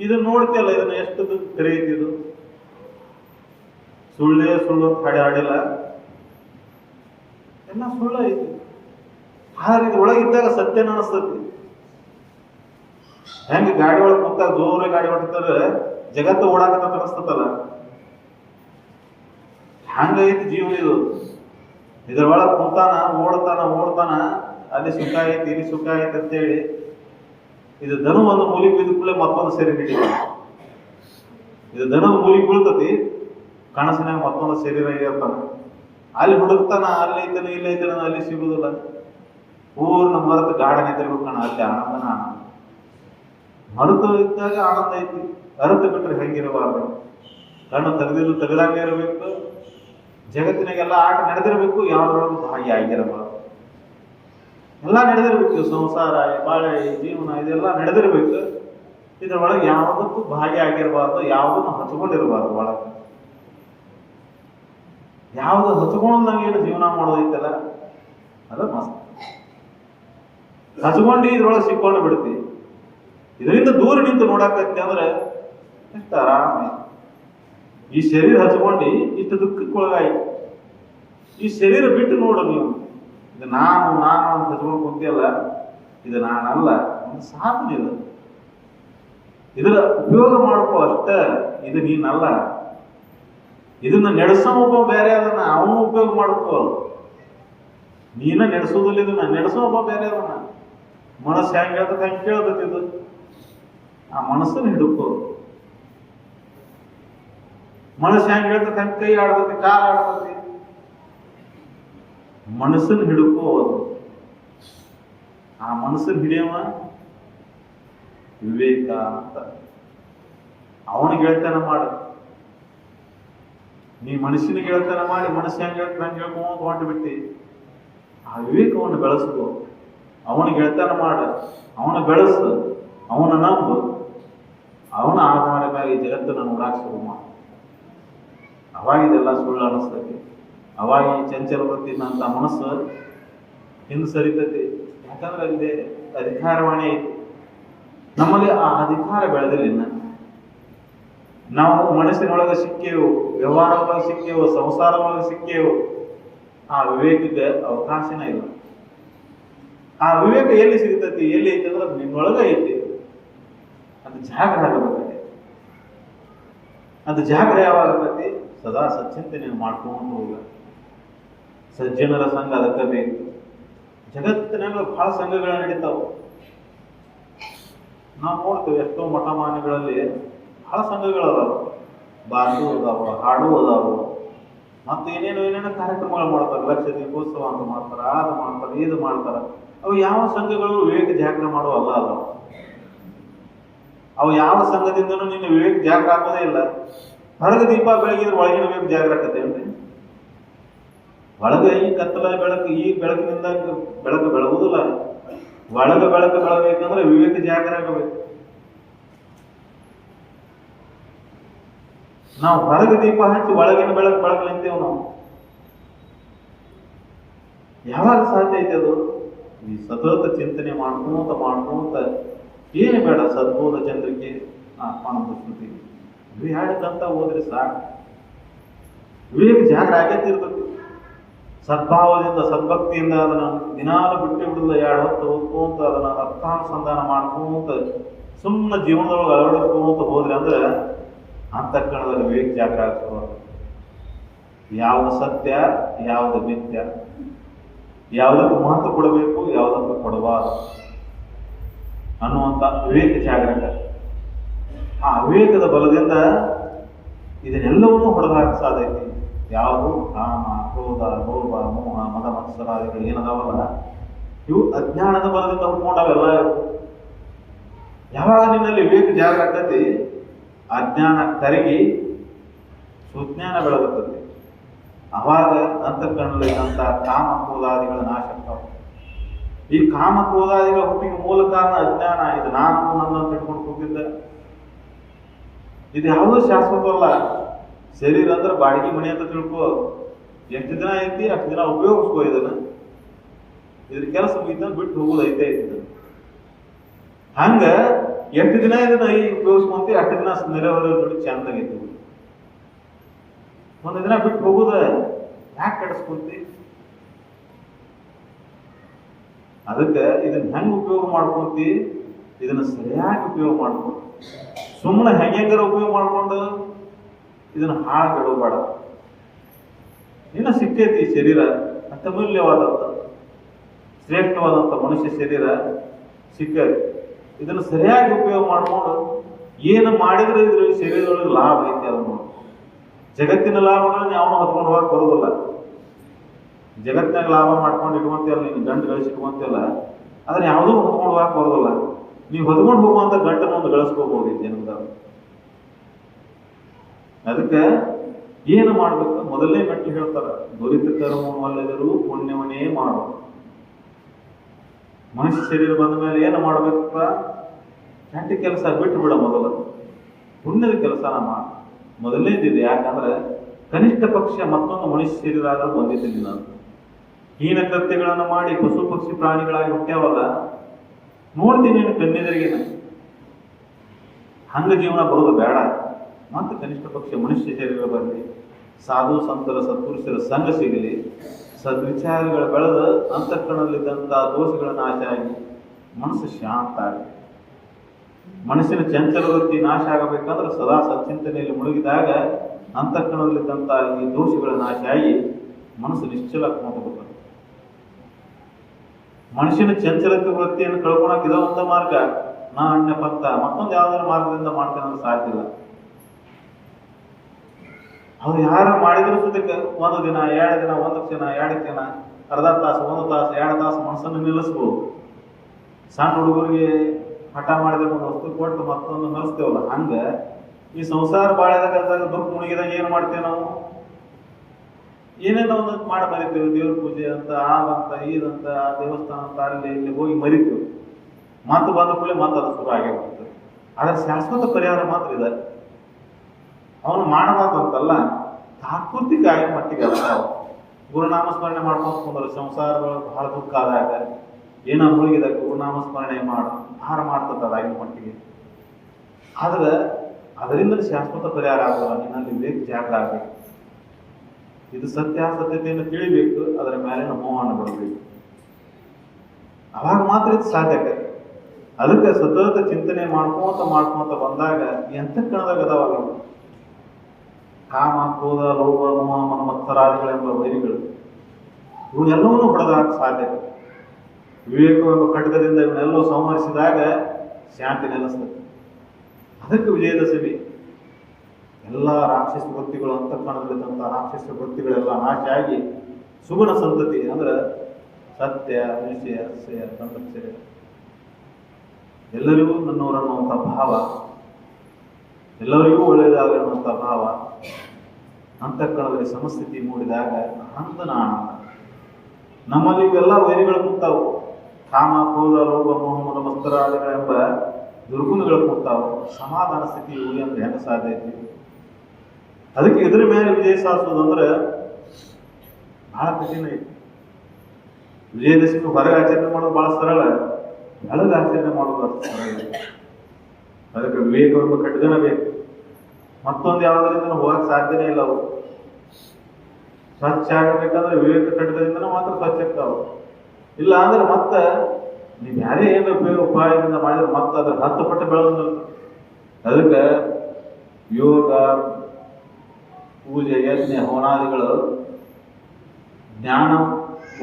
ಇದನ್ನ ನೋಡ್ತಿಯಲ್ಲ, ಇದನ್ನ ಎಷ್ಟು ಕರೆ ಇದು? ಸುಳ್ಳೇ ಸುಳ್ಳು ಹಾಡಿ ಹಾಡಿಲ್ಲ. ಎಲ್ಲ ಸುಳ್ಳು ಐತಿ. ಆದ್ರೆ ಇದ್ರೊಳಗಿದ್ದಾಗ ಸತ್ಯನ ಅನಿಸ್ತತಿ. ಹೆಂಗ ಗಾಡಿ ಒಳಗೆ ಕೂತಾಗ ಜೋರ ಗಾಡಿ ಹೊಡಿತಾರೆ ಜಗತ್ತು ಓಡಾಕತ್ತ ಅನಿಸ್ತತಲ್ಲ ಹಂಗೈತಿ ಜೀವನ ಇದು? ಇದ್ರೊಳಗೆ ಕುಂತಾನ, ಓಡ್ತಾನ ಓಡ್ತಾನ, ಅಲ್ಲಿ ಸುಖ ಐತಿ, ಇಲ್ಲಿ ಸುಖ ಐತಿ ಅಂತೇಳಿ ಇದು ಧನು ಒಂದು ಮೂಲಿಗೆ ಬಿದ್ದ ಕೂಡಲೇ ಮತ್ತೊಂದು ಸೇರಿ ಹಿಡಿದ ಇದು ದನದ ಮೂಲಿಗೆ ಬೀಳ್ತತಿ, ಕನಸಿನಾಗ ಮತ್ತೊಂದು ಶರೀರ ಇರ್ತಾನ ಅಲ್ಲಿ ಹುಡುಕ್ತಾನ, ಅಲ್ಲಿ ಐತನ, ಇಲ್ಲ ಐತನ, ಅಲ್ಲಿ ಸಿಗುದಿಲ್ಲ. ಪೂರ್ಣ ಮರತ ಗಾರ್ಡನ್ ಕಾಣ, ಅಲ್ಲಿ ಆನಂದನ ಆನಂದ. ಮರೆತು ಇದ್ದಾಗ ಆನಂದ ಐತಿ. ಅರುತು ಬಿಟ್ರೆ ಹೆಂಗಿರಬಾರ್ದು? ಕಣ್ಣು ತೆಗೆದಿಲ್ಲ ತೆಗೆದಾಗೆ ಇರಬೇಕು. ಜಗತ್ತಿನಾಗೆಲ್ಲ ಆಟ ನಡೆದಿರಬೇಕು, ಯಾವ್ದ್ರೊಳಗೂ ಭಾಗಿಯಾಗಿರಬಾರ್ದು ಎಲ್ಲ ನಡೆದಿರ್ಬೇಕು. ಸಂಸಾರ ಬಾಳೆ ಜೀವನ, ಇದೆಲ್ಲ ನಡೆದಿರ್ಬೇಕು. ಇದರೊಳಗೆ ಯಾವುದಕ್ಕೂ ಭಾಗಿಯಾಗಿರಬಾರ್ದು ಯಾವುದನ್ನು ಹಚ್ಕೊಂಡಿರಬಾರ್ದು ಒಳಗೆ. ಯಾವ್ದು ಹಚ್ಕೊಂಡಂಗೆ ಏನು ಜೀವನ ಮಾಡೋದೈತಲ್ಲ ಅದು ಮಸ್ತ್. ಹಚ್ಕೊಂಡು ಇದ್ರೊಳಗೆ ಸಿಕ್ಕೊಂಡು ಬಿಡ್ತಿ. ಇದರಿಂದ ದೂರ ನಿಂತು ನೋಡಾಕತ್ತಿ ಅಂದ್ರೆ ಎಷ್ಟು ಆರಾಮ? ಈ ಶರೀರ ಹಚ್ಕೊಂಡು ಇಷ್ಟು ದುಃಖಕ್ಕೊಳಗಾಯಿ ಈ ಶರೀರ ಬಿಟ್ಟು ನೋಡು ನೀವು ಇದು ನಾನು ನಾನು ಅಂತ ಹಚ್ಕೊಂಡು ಕುಂತಿಯಲ್ಲ, ಇದು ನಾನಲ್ಲ, ಒಂದು ಸಾಧನೆ ಇದು. ಇದರ ಉಪಯೋಗ ಮಾಡ್ಕೋ ಅಷ್ಟೇ, ಇದು ನೀನಲ್ಲ. ಇದನ್ನ ನಡೆಸೋ ಒಬ್ಬ ಬೇರೆ ಅದನ್ನ, ಅವನು ಉಪಯೋಗ ಮಾಡ್ಕೋ. ನೀನ ನಡೆಸೋದಿಲ್ಲ, ಇದನ್ನ ನಡೆಸೋ ಒಬ್ಬ ಬೇರೆ ಅದನ್ನ. ಮನಸ್ಸು ಹೆಂಗ್ ಹೇಳ್ತದೆ, ಹೆಂಗ್ ಕೇಳ್ತೈತಿ ಇದು? ಆ ಮನಸ್ಸನ್ನು ಹಿಡುಕೋ. ಮನಸ್ಸು ಹೆಂಗೆ ಹೇಳ್ತದೆ? ಕೈ ಆಡ್ತದೆ, ಕಾಲ ಆಡ್ತದೆ. ಮನಸ್ಸನ್ನು ಹಿಡುಕೋ ಆ ಮನಸ್ಸನ್ನು ಹಿಡಿಯವ ವಿವೇಕ ಅಂತ. ಅವನ ಗೆಳತನ ಮಾಡು. ನೀ ಮನಸ್ಸಿನ ಗೆಳತನ ಮಾಡಿ. ಮನಸ್ಸು ಹೆಂಗೆ ಹೇಳ್ತಾನೆ ಹಂಗೆ ಹೇಳ್ಕೊಂಡು ಹೊಂಟು ಬಿಟ್ಟಿ. ಆ ವಿವೇಕವನ್ನು ಬೆಳೆಸ್ಕೋ. ಅವನ ಗೆಳತನ ಮಾಡ. ಅವನ ಬೆಳೆಸು. ಅವನ ನಂಬು. ಅವನ ಆಧಾರ ಮೇಲೆ ಈ ಜಗತ್ತನ್ನು ನೋಡಕ್ಕೆ ಶುರು ಮಾಡ. ಅವಾಗ ಇದೆಲ್ಲ ಸುಳ್ಳು ಅನಿಸ್ತೈತಿ ಅವಾಗ ಈ ಚಂಚಲ ವೃತ್ತಿನಂತ ಮನಸ್ಸು ಹಿಂದೆ ಸರಿತೈತಿ ಯಾಕಂದ್ರೆ ಅಲ್ಲಿ ಅಧಿಕಾರವಾಣಿ ಐತಿ. ನಮ್ಮಲ್ಲಿ ಆ ಅಧಿಕಾರ ಬೆಳೆದಿಲ್ಲ ನಾವು ಮನಸ್ಸಿನೊಳಗೆ ಸಿಕ್ಕೇವು ವ್ಯವಹಾರ ಒಳಗೆ ಸಿಕ್ಕೇವು ಸಂಸಾರ ಒಳಗೆ ಸಿಕ್ಕೇವು, ಆ ವಿವೇಕದ ಅವಕಾಶನೇ ಇಲ್ಲ. ಆ ವಿವೇಕ ಎಲ್ಲಿ ಸಿಗ್ತೈತಿ, ಎಲ್ಲಿ ಐತಿ ಅಂದ್ರೆ ಅದು ನಿನ್ನೊಳಗ ಐತಿ. ಅದು ಜಾಗರ ಆಗಬೇಕೈತಿ ಅದು ಜಾಗರ ಯಾವಾಗ ಸದಾ ಸಚ್ಚಿಂತನೆ ಮಾಡ್ಕೊಂಡು ಹೋಗ ಸಜ್ಜನರ ಸಂಘ ಅದಕ್ಕೆ ಬೇಕು. ಜಗತ್ತಿನಾಗ ಬಹಳ ಸಂಘಗಳು ನಡೀತಾವ. ನಾವು ನೋಡ್ತೇವೆ ಎಷ್ಟೋ ಮಠಮಾನ್ಯಗಳಲ್ಲಿ ಬಹಳ ಸಂಘಗಳದಾವ ಬಾರ್ದು ಅದಾವ, ಹಾಡು ಅದಾವ. ಮತ್ತೆ ಏನೇನು ಏನೇನೋ ಕಾರ್ಯಕ್ರಮಗಳು ಮಾಡ್ತಾರೆ. ಲಕ್ಷ ದೀಪೋತ್ಸವ ಅಂತ ಮಾಡ್ತಾರೆ, ಅದು ಮಾಡ್ತಾರೆ, ಇದು ಮಾಡ್ತಾರೆ. ಅವು ಯಾವ ಸಂಘಗಳು ವಿವೇಕ ಜಾಗೃತ ಮಾಡುವ ಅಲ್ಲ ಅಲ್ಲ. ಅವು ಯಾವ ಸಂಘದಿಂದನೂ ನಿನ್ನ ವಿವೇಕ ಜಾಗರ ಆಗೋದೇ ಇಲ್ಲ. ಹೊರಗೆ ದೀಪ ಬೆಳಗಿದ್ರೆ ಒಳಗಿನ ವಿವೇಕ ಜಾಗೃತ ಅಂದ್ರೆ ಒಳಗೆ ಈ ಕತ್ತಲ ಬೆಳಕು, ಈ ಬೆಳಕಿನಿಂದ ಬೆಳಕು ಬೆಳಗುದಿಲ್ಲ ಒಳಗೆ ಬೆಳಕು ಬೆಳಬೇಕಂದ್ರೆ ವಿವೇಕ ಜಾಗರ ಆಗಬೇಕು. ನಾವು ಹೊರಗೆ ದೀಪ ಹಚ್ಚಿ ಒಳಗಿನ ಬೆಳಕು ಬೆಳಕು ನಿಂತೇವೆ ನಾವು. ಯಾವಾಗ ಸಾಧ್ಯ ಐತೆ ಅದು? ಈ ಸತತ ಚಿಂತನೆ ಮಾಡ್ಕೊಂತ ಮಾಡ್ಕೊಂತ ಏನು ಬೇಡ ಸದ್ಭೂತ ಚಂದ್ರಿಕೆ ಆತ್ಮಾನಂದ ಸ್ತುತಿ ಇವು ಹೇಳ್ಕಂತ ಹೋದ್ರೆ ಸಾಕು ವಿವೇಕ ಜಾಗ್ರ ಆಗತ್ತಿರ್ತೈತಿ ಸದ್ಭಾವದಿಂದ, ಸದ್ಭಕ್ತಿಯಿಂದ ಅದನ್ನು ದಿನಾಲು ಬಿಟ್ಟು ಬಿಡಲ್ಲ, ಎರಡು ಹೊತ್ತು ಓದ್ಕೊಂತ ಅದನ್ನ ಅರ್ಥಾನುಸಂಧಾನ ಮಾಡ್ಕೊಂತ ಸುಮ್ಮನೆ ಜೀವನದೊಳಗೆ ಅಳವಡಿಸ್ಕೊಂತ ಹೋದ್ರೆ ಅಂದ್ರೆ ಅಂತಃಕರಣದಲ್ಲಿ ವಿವೇಕ ಜಾಗ್ರ ಆಗ್ತದೆ. ಯಾವುದು ಸತ್ಯ, ಯಾವುದು ಮಿಥ್ಯ? ಯಾವುದಕ್ಕೂ ಮಹತ್ವ ಕೊಡಬೇಕು, ಯಾವುದಕ್ಕೂ ಕೊಡಬಾರದು? ಅನ್ನುವಂಥ ವಿವೇಕ ಜಾಗರಕ ಆ ವಿವೇಕದ ಬಲದಿಂದ ಇದನ್ನೆಲ್ಲವನ್ನೂ ಹೊಡೆದಾಕ ಸಾಧ್ಯ ಐತಿ ಯಾವುದು ಕಾಮ ಕ್ರೋಧ, ಲೋಭ, ಮೋಹ, ಮದ ಮತ್ಸರಾದಿಗಳು ಏನದಾವಲ್ಲ, ಇವು ಅಜ್ಞಾನದ ಬಲದಿಂದ ಹುಟ್ಕೊಂಡವೆಲ್ಲ ಇವು ಯಾವಾಗ ನಿನ್ನಲ್ಲಿ ವಿವೇಕ ಜಾಗ ಆಕತಿ ಅಜ್ಞಾನ ಕರಗಿ ಸುಜ್ಞಾನ ಬೆಳಗುತ್ತದೆ. ಅವಾಗ ಅಂತಃಕರಣದಲ್ಲಿದ್ದಂಥ ಕಾಮ, ಕ್ರೋಧಾದಿಗಳ ನಾಶ ಈ ಕಾಮ ಕ್ರೋಧಾದಿಗಳ ಹುಟ್ಟಿಗೆ ಮೂಲ ಕಾರಣ ಅಜ್ಞಾನ. ಇದು ನಾನು ನನ್ನ ತಿಳ್ಕೊಂಡು ಕೂತಿದ್ದೆ. ಇದು ಯಾವುದೂ ಶಾಶ್ವತವಲ್ಲ. ಶರೀರ ಅಂದ್ರೆ ಬಾಡಿಗೆ ಮನೆ ಅಂತ ತಿಳ್ಕೋ. ಎಷ್ಟು ದಿನ ಐತಿ ಅಷ್ಟು ದಿನ ಉಪಯೋಗಿಸ್ಕೋ ಇದನ್ನ. ಇದ್ರ ಕೆಲಸ ಮುಗಿದ ಬಿಟ್ಟು ಹೋಗೋದು ಐತೆ ಹಂಗ ಎಷ್ಟು ದಿನ ಇದನ್ನ ಈ ಉಪಯೋಗಿಸ್ಕೊಂತಿ ಅಷ್ಟು ದಿನ ನೆರೆಹೊರೆ ನೋಡಿ ಚಂದಾಗೈತಿ ಒಂದು ದಿನ ಬಿಟ್ಟು ಹೋಗುದ ಯಾಕೆ ಕೆಡಿಸ್ಕೊಂತಿ? ಅದಕ್ಕೆ ಇದನ್ನ ಹೆಂಗೆ ಉಪಯೋಗ ಮಾಡ್ಕೊಂತಿ? ಇದನ್ನ ಸರಿಯಾಗಿ ಉಪಯೋಗ ಮಾಡ್ಕೊಂತಿ ಸುಮ್ಮನೆ ಹೆಂಗಾರ ಉಪಯೋಗ ಮಾಡ್ಕೊಂಡು ಇದನ್ನ ಹಾಳು ಕೆಡಬೇಡ ಇನ್ನ ಸಿಕ್ಕೈತಿ ಶರೀರ ಅತ್ಯಮೂಲ್ಯವಾದಂಥ ಶ್ರೇಷ್ಠವಾದಂಥ ಮನುಷ್ಯ ಶರೀರ ಸಿಕ್ಕೈತಿ ಇದನ್ನು ಸರಿಯಾಗಿ ಉಪಯೋಗ ಮಾಡ್ಕೊಂಡು ಏನು ಮಾಡಿದ್ರೆ ಇದ್ರ ಶರೀರದೊಳಗೆ ಲಾಭ ಐತಿ ಅದನ್ನು ಜಗತ್ತಿನ ಲಾಭಗಳನ್ನ ಯಾವನು ಹತ್ಕೊಂಡು ಹೋಗಕ್ಕೆ ಬರೋದಿಲ್ಲ. ಜಗತ್ತಿನಾಗ ಲಾಭ ಮಾಡ್ಕೊಂಡು ಇಟ್ಕೊಂತಿಲ್ಲ ನೀನು ಗಂಟು ಗಳಿಸಿಟ್ಕೊಂತಿಲ್ಲ ಅದನ್ನ ಯಾವುದೂ ಹೊತ್ಕೊಂಡು ಹೋಗಕ್ ಬರೋದಿಲ್ಲ. ನೀವು ಹೊತ್ಕೊಂಡು ಹೋಗುವಂತ ಗಂಟನ್ನು ಒಂದು ಗಳಿಸ್ಕೋಬಹುದು ಈ ಅದಕ್ಕೆ ಏನು ಮಾಡ್ಬೇಕು? ಮೊದಲನೇ ಮೆಟ್ಲು ಹೇಳ್ತಾರ, ದುರಿತ ಕರ್ಮವಲ್ಲದಿರು ಪುಣ್ಯವನ್ನೇ ಮಾಡು. ಮನುಷ್ಯ ಶರೀರ ಬಂದ ಮೇಲೆ ಏನು ಮಾಡ್ಬೇಕಪ್ಪ? ಕೆಟ್ಟ ಕೆಲಸ ಬಿಟ್ಟು ಬಿಡ ಮೊದಲು. ಪುಣ್ಯದ ಕೆಲಸನ ಮಾಡ. ಮೊದಲನೇದಿದೆ ಯಾಕಂದ್ರೆ ಕನಿಷ್ಠ ಪಕ್ಷ ಮತ್ತೊಂದು ಮನುಷ್ಯ ಶರೀರ ಆದ್ರೂ ಬಂದಿದ್ದೀನಿ ನಾನು. ಹೀನ ಕೃತ್ಯಗಳನ್ನು ಮಾಡಿ ಪಶು ಪಕ್ಷಿ ಪ್ರಾಣಿಗಳಾಗಿ ಹುಟ್ಟ್ಯಾವಲ್ಲ ನೋಡ್ತೀನಿ ಕಣ್ಣೆದರಿಗೆ ಹಂಗ ಜೀವನ ಬರೋದು ಬೇಡ. ಮತ್ತು ಕನಿಷ್ಠ ಪಕ್ಷ ಮನುಷ್ಯ ಶರೀರ ಬರಲಿ, ಸಾಧು ಸಂತರ ಸತ್ಪುರುಷರ ಸಂಘ ಸಿಗಲಿ, ಸದ್ವಿಚಾರಗಳು ಬೆಳೆದು ಅಂತಃಕರಣದಲ್ಲಿದ್ದಂಥ ದೋಷಗಳ ನಾಶ ಆಗಿ ಮನಸ್ಸು ಶಾಂತ ಆಗಲಿ ಮನಸ್ಸಿನ ಚಂಚಲ ವೃತ್ತಿ ನಾಶ ಆಗಬೇಕಂದ್ರೆ ಸದಾ ಸಚ್ಚಿಂತನೆಯಲ್ಲಿ ಮುಳುಗಿದಾಗ ಅಂತಃಕರಣದಲ್ಲಿದ್ದಂಥ ಈ ದೋಷಗಳ ನಾಶ ಆಗಿ ಮನಸ್ಸು ನಿಶ್ಚಲ ಮನುಷ್ಯನ ಚಂಚಲಕ್ಕೆ ವೃತ್ತಿಯನ್ನು ಕಳ್ಕೊಳಕ್ ಇದೋ ಒಂದು ಮಾರ್ಗ. ನಾ ಅಣ್ಣ ಪತ್ತ ಮತ್ತೊಂದು ಯಾವ್ದಾದ್ರು ಮಾರ್ಗದಿಂದ ಮಾಡ್ತೇನೆ ಸಾಧ್ಯ ಇಲ್ಲ. ಅವ್ರು ಯಾರು ಮಾಡಿದ್ರು ಸುದಕ್ಕೆ ಒಂದು ದಿನ, ಎರಡು ದಿನ, ಒಂದು ಕ್ಷಣ, ಎರಡು ಕ್ಷಣ, ಅರ್ಧ ತಾಸು, ಒಂದು ತಾಸು, ಎರಡು ತಾಸು ಮನಸ್ಸನ್ನು ನಿಲ್ಲಿಸ್ಬೋದು. ಸಣ್ಣ ಹುಡುಗರಿಗೆ ಹಠ ಮಾಡಿದ್ರೆ ಒಂದು ವಸ್ತು ಕೊಟ್ಟು ಮತ್ತೊಂದು ನಿಲ್ಲಿಸ್ತೇವಲ್ಲ ಹಂಗ ಈ ಸಂಸಾರ ಬಾಳೆದಾಗ ದುಃಖ ಮುಳುಗಿದಾಗ ಏನು ಮಾಡ್ತೇವೆ ನಾವು? ಏನೇನೋ ಒಂದು ಮಾಡಿ ಮರಿತೇವೆ ದೇವ್ರ ಪೂಜೆ ಅಂತ ಆದಂತ ಈದಂತ ಆ ದೇವಸ್ಥಾನ ಅಂತ, ಅಲ್ಲಿ ಇಲ್ಲಿ ಹೋಗಿ ಮರಿತೇವೆ. ಮಾತು ಬಂದ ಕೂಡಲೇ ಮತ್ತೆ ಅದು ಶುರು ಆಗೇ ಬರ್ತದೆ ಆದ್ರೆ ಶಾಶ್ವತ ಪರಿಹಾರ ಮಾತ್ರ ಇದೆ. ಅವನು ಮಾಡಬಾರ್ದಂತಲ್ಲ ತಾತ್ಪೂರ್ತಿಕ ಆಗಿನ ಮಟ್ಟಿಗೆ ಅಲ್ಲ ಗುರುನಾಮ ಸ್ಮರಣೆ ಮಾಡ್ಕೊಂಡ್ರೆ ಸಂಸಾರಗಳು ಬಹಳ ದುಃಖ ಆದಾಗ, ಏನೋ ಮುಳುಗಿದ, ಗುರುನಾಮ ಸ್ಮರಣೆ ಮಾಡು, ಭಾರ ಮಾಡ್ತದ ಅದಾಗಿನ ಮಟ್ಟಿಗೆ. ಆದ್ರೆ ಅದರಿಂದ ಶಾಶ್ವತ ಪರಿಹಾರ ಆಗೋಲ್ಲ, ನಿನ್ನಲ್ಲಿ ವಿವೇಕ ಜಾಗೃತ ಆಗಬೇಕು. ಇದು ಸತ್ಯಾಸತ್ಯತೆಯನ್ನು ತಿಳಿಬೇಕು, ಅದರ ಮೇಲೆ ಮೋಹನ ಬರಬೇಕು ಅವಾಗ ಮಾತ್ರ ಇದು ಸಾಧ್ಯ ಅದಕ್ಕೆ ಸತತ ಚಿಂತನೆ ಮಾಡ್ಕೊಂತ ಮಾಡ್ಕೊಂತ ಬಂದಾಗ ಎಂತ ಕಣದಾಗ ಅವು. ಕಾಮ, ಕ್ರೋಧ, ಲೋಭ, ಮೋಹ ಮನ ಮತ್ಸರಾದಿಗಳೆಂಬ ವೈರಿಗಳು. ಇವನ್ನೆಲ್ಲವನ್ನೂ ಹೊಡೆದಾಗ ಸಾಧ್ಯ ವಿವೇಕವೆಂಬ ಕಟಕದಿಂದ ಇವನ್ನೆಲ್ಲವೂ ಸಂಹರಿಸಿದಾಗ ಶಾಂತಿ ನೆಲೆಸ್ತದೆ. ಅದಕ್ಕೆ ವಿಜಯದಶಮಿ. ಎಲ್ಲ ರಾಕ್ಷಸ ವೃತ್ತಿಗಳು ಅಂತಃಕರಣದಲ್ಲಿದ್ದಂಥ ರಾಕ್ಷಸ ವೃತ್ತಿಗಳೆಲ್ಲ ನಾಶ ಆಗಿ ಸುಗುಣ ಸಂತತಿ ಅಂದ್ರೆ ಸತ್ಯ, ನಿಶ್ಚಯ ಸಯ ಸಂರಕ್ಷಣೆ ಎಲ್ಲರಿಗೂ ನನ್ನವರನ್ನುವಂಥ ಭಾವ. ಎಲ್ಲರಿಗೂ ಒಳ್ಳೆಯದಾಗಲಿ ಅನ್ನುವಂಥ ಭಾವ. ಅಂತಃಕರಣದಲ್ಲಿ ಸಮಸ್ಥಿತಿ ಮೂಡಿದಾಗ ಆನಂದ ನಮ್ಮಲ್ಲಿ ಇವೆಲ್ಲ ವೈರಿಗಳು ಕೂತಾವು. ಕಾಮ, ಕ್ರೋಧ, ಲೋಭ, ಮೋಹ ಮದ ದುರ್ಗುಣಗಳು ಕೂತಾವು. ಸಮಾಧಾನ ಸ್ಥಿತಿ ಇವು ಅಂದ್ರೆ ಹೆಂಗ ಸಾಧ್ಯ ಐತಿ? ಅದಕ್ಕೆ ಇದ್ರ ಮೇಲೆ ವಿಜಯ ಸಾಧಿಸೋದು ಅಂದ್ರೆ ಬಹಳ ಕಠಿಣ ಐತಿ ವಿಜಯದಶಮಿ ಹೊರಗೆ ಆಚರಣೆ ಮಾಡೋದು ಬಹಳ ಸರಳ. ಬೆಳಗ್ಗೆ ಆಚರಣೆ ಮಾಡೋದು ಅಷ್ಟು ಸರಳ ಅದಕ್ಕೆ ವಿವೇಕವನ್ನು ಕಟ್ಟಿದನ ಬೇಕು. ಮತ್ತೊಂದು ಯಾವುದರಿಂದ ಹೋಗಕ್ಕೆ ಸಾಧ್ಯನೇ ಇಲ್ಲ ಅವು ಸ್ವಚ್ಛ ಆಗಬೇಕಂದ್ರೆ ವಿವೇಕ ಖಡ್ಗದಿಂದನೇ ಮಾತ್ರ ಸ್ವಚ್ಛ ಆಗ್ತಾವ. ಇಲ್ಲ ಅಂದ್ರೆ ಮತ್ತೆ ನೀವು ಯಾರೇ ಏನು ಉಪಾಯದಿಂದ ಮಾಡಿದ್ರೆ ಮತ್ತೆ ಅದ್ರ ಹತ್ತು ಪಟ್ಟು ಬೆಳೆದ ಅದಕ್ಕೆ ಯೋಗ ಪೂಜೆ ಯಜ್ಞ ಹೋನಾದಿಗಳು ಜ್ಞಾನ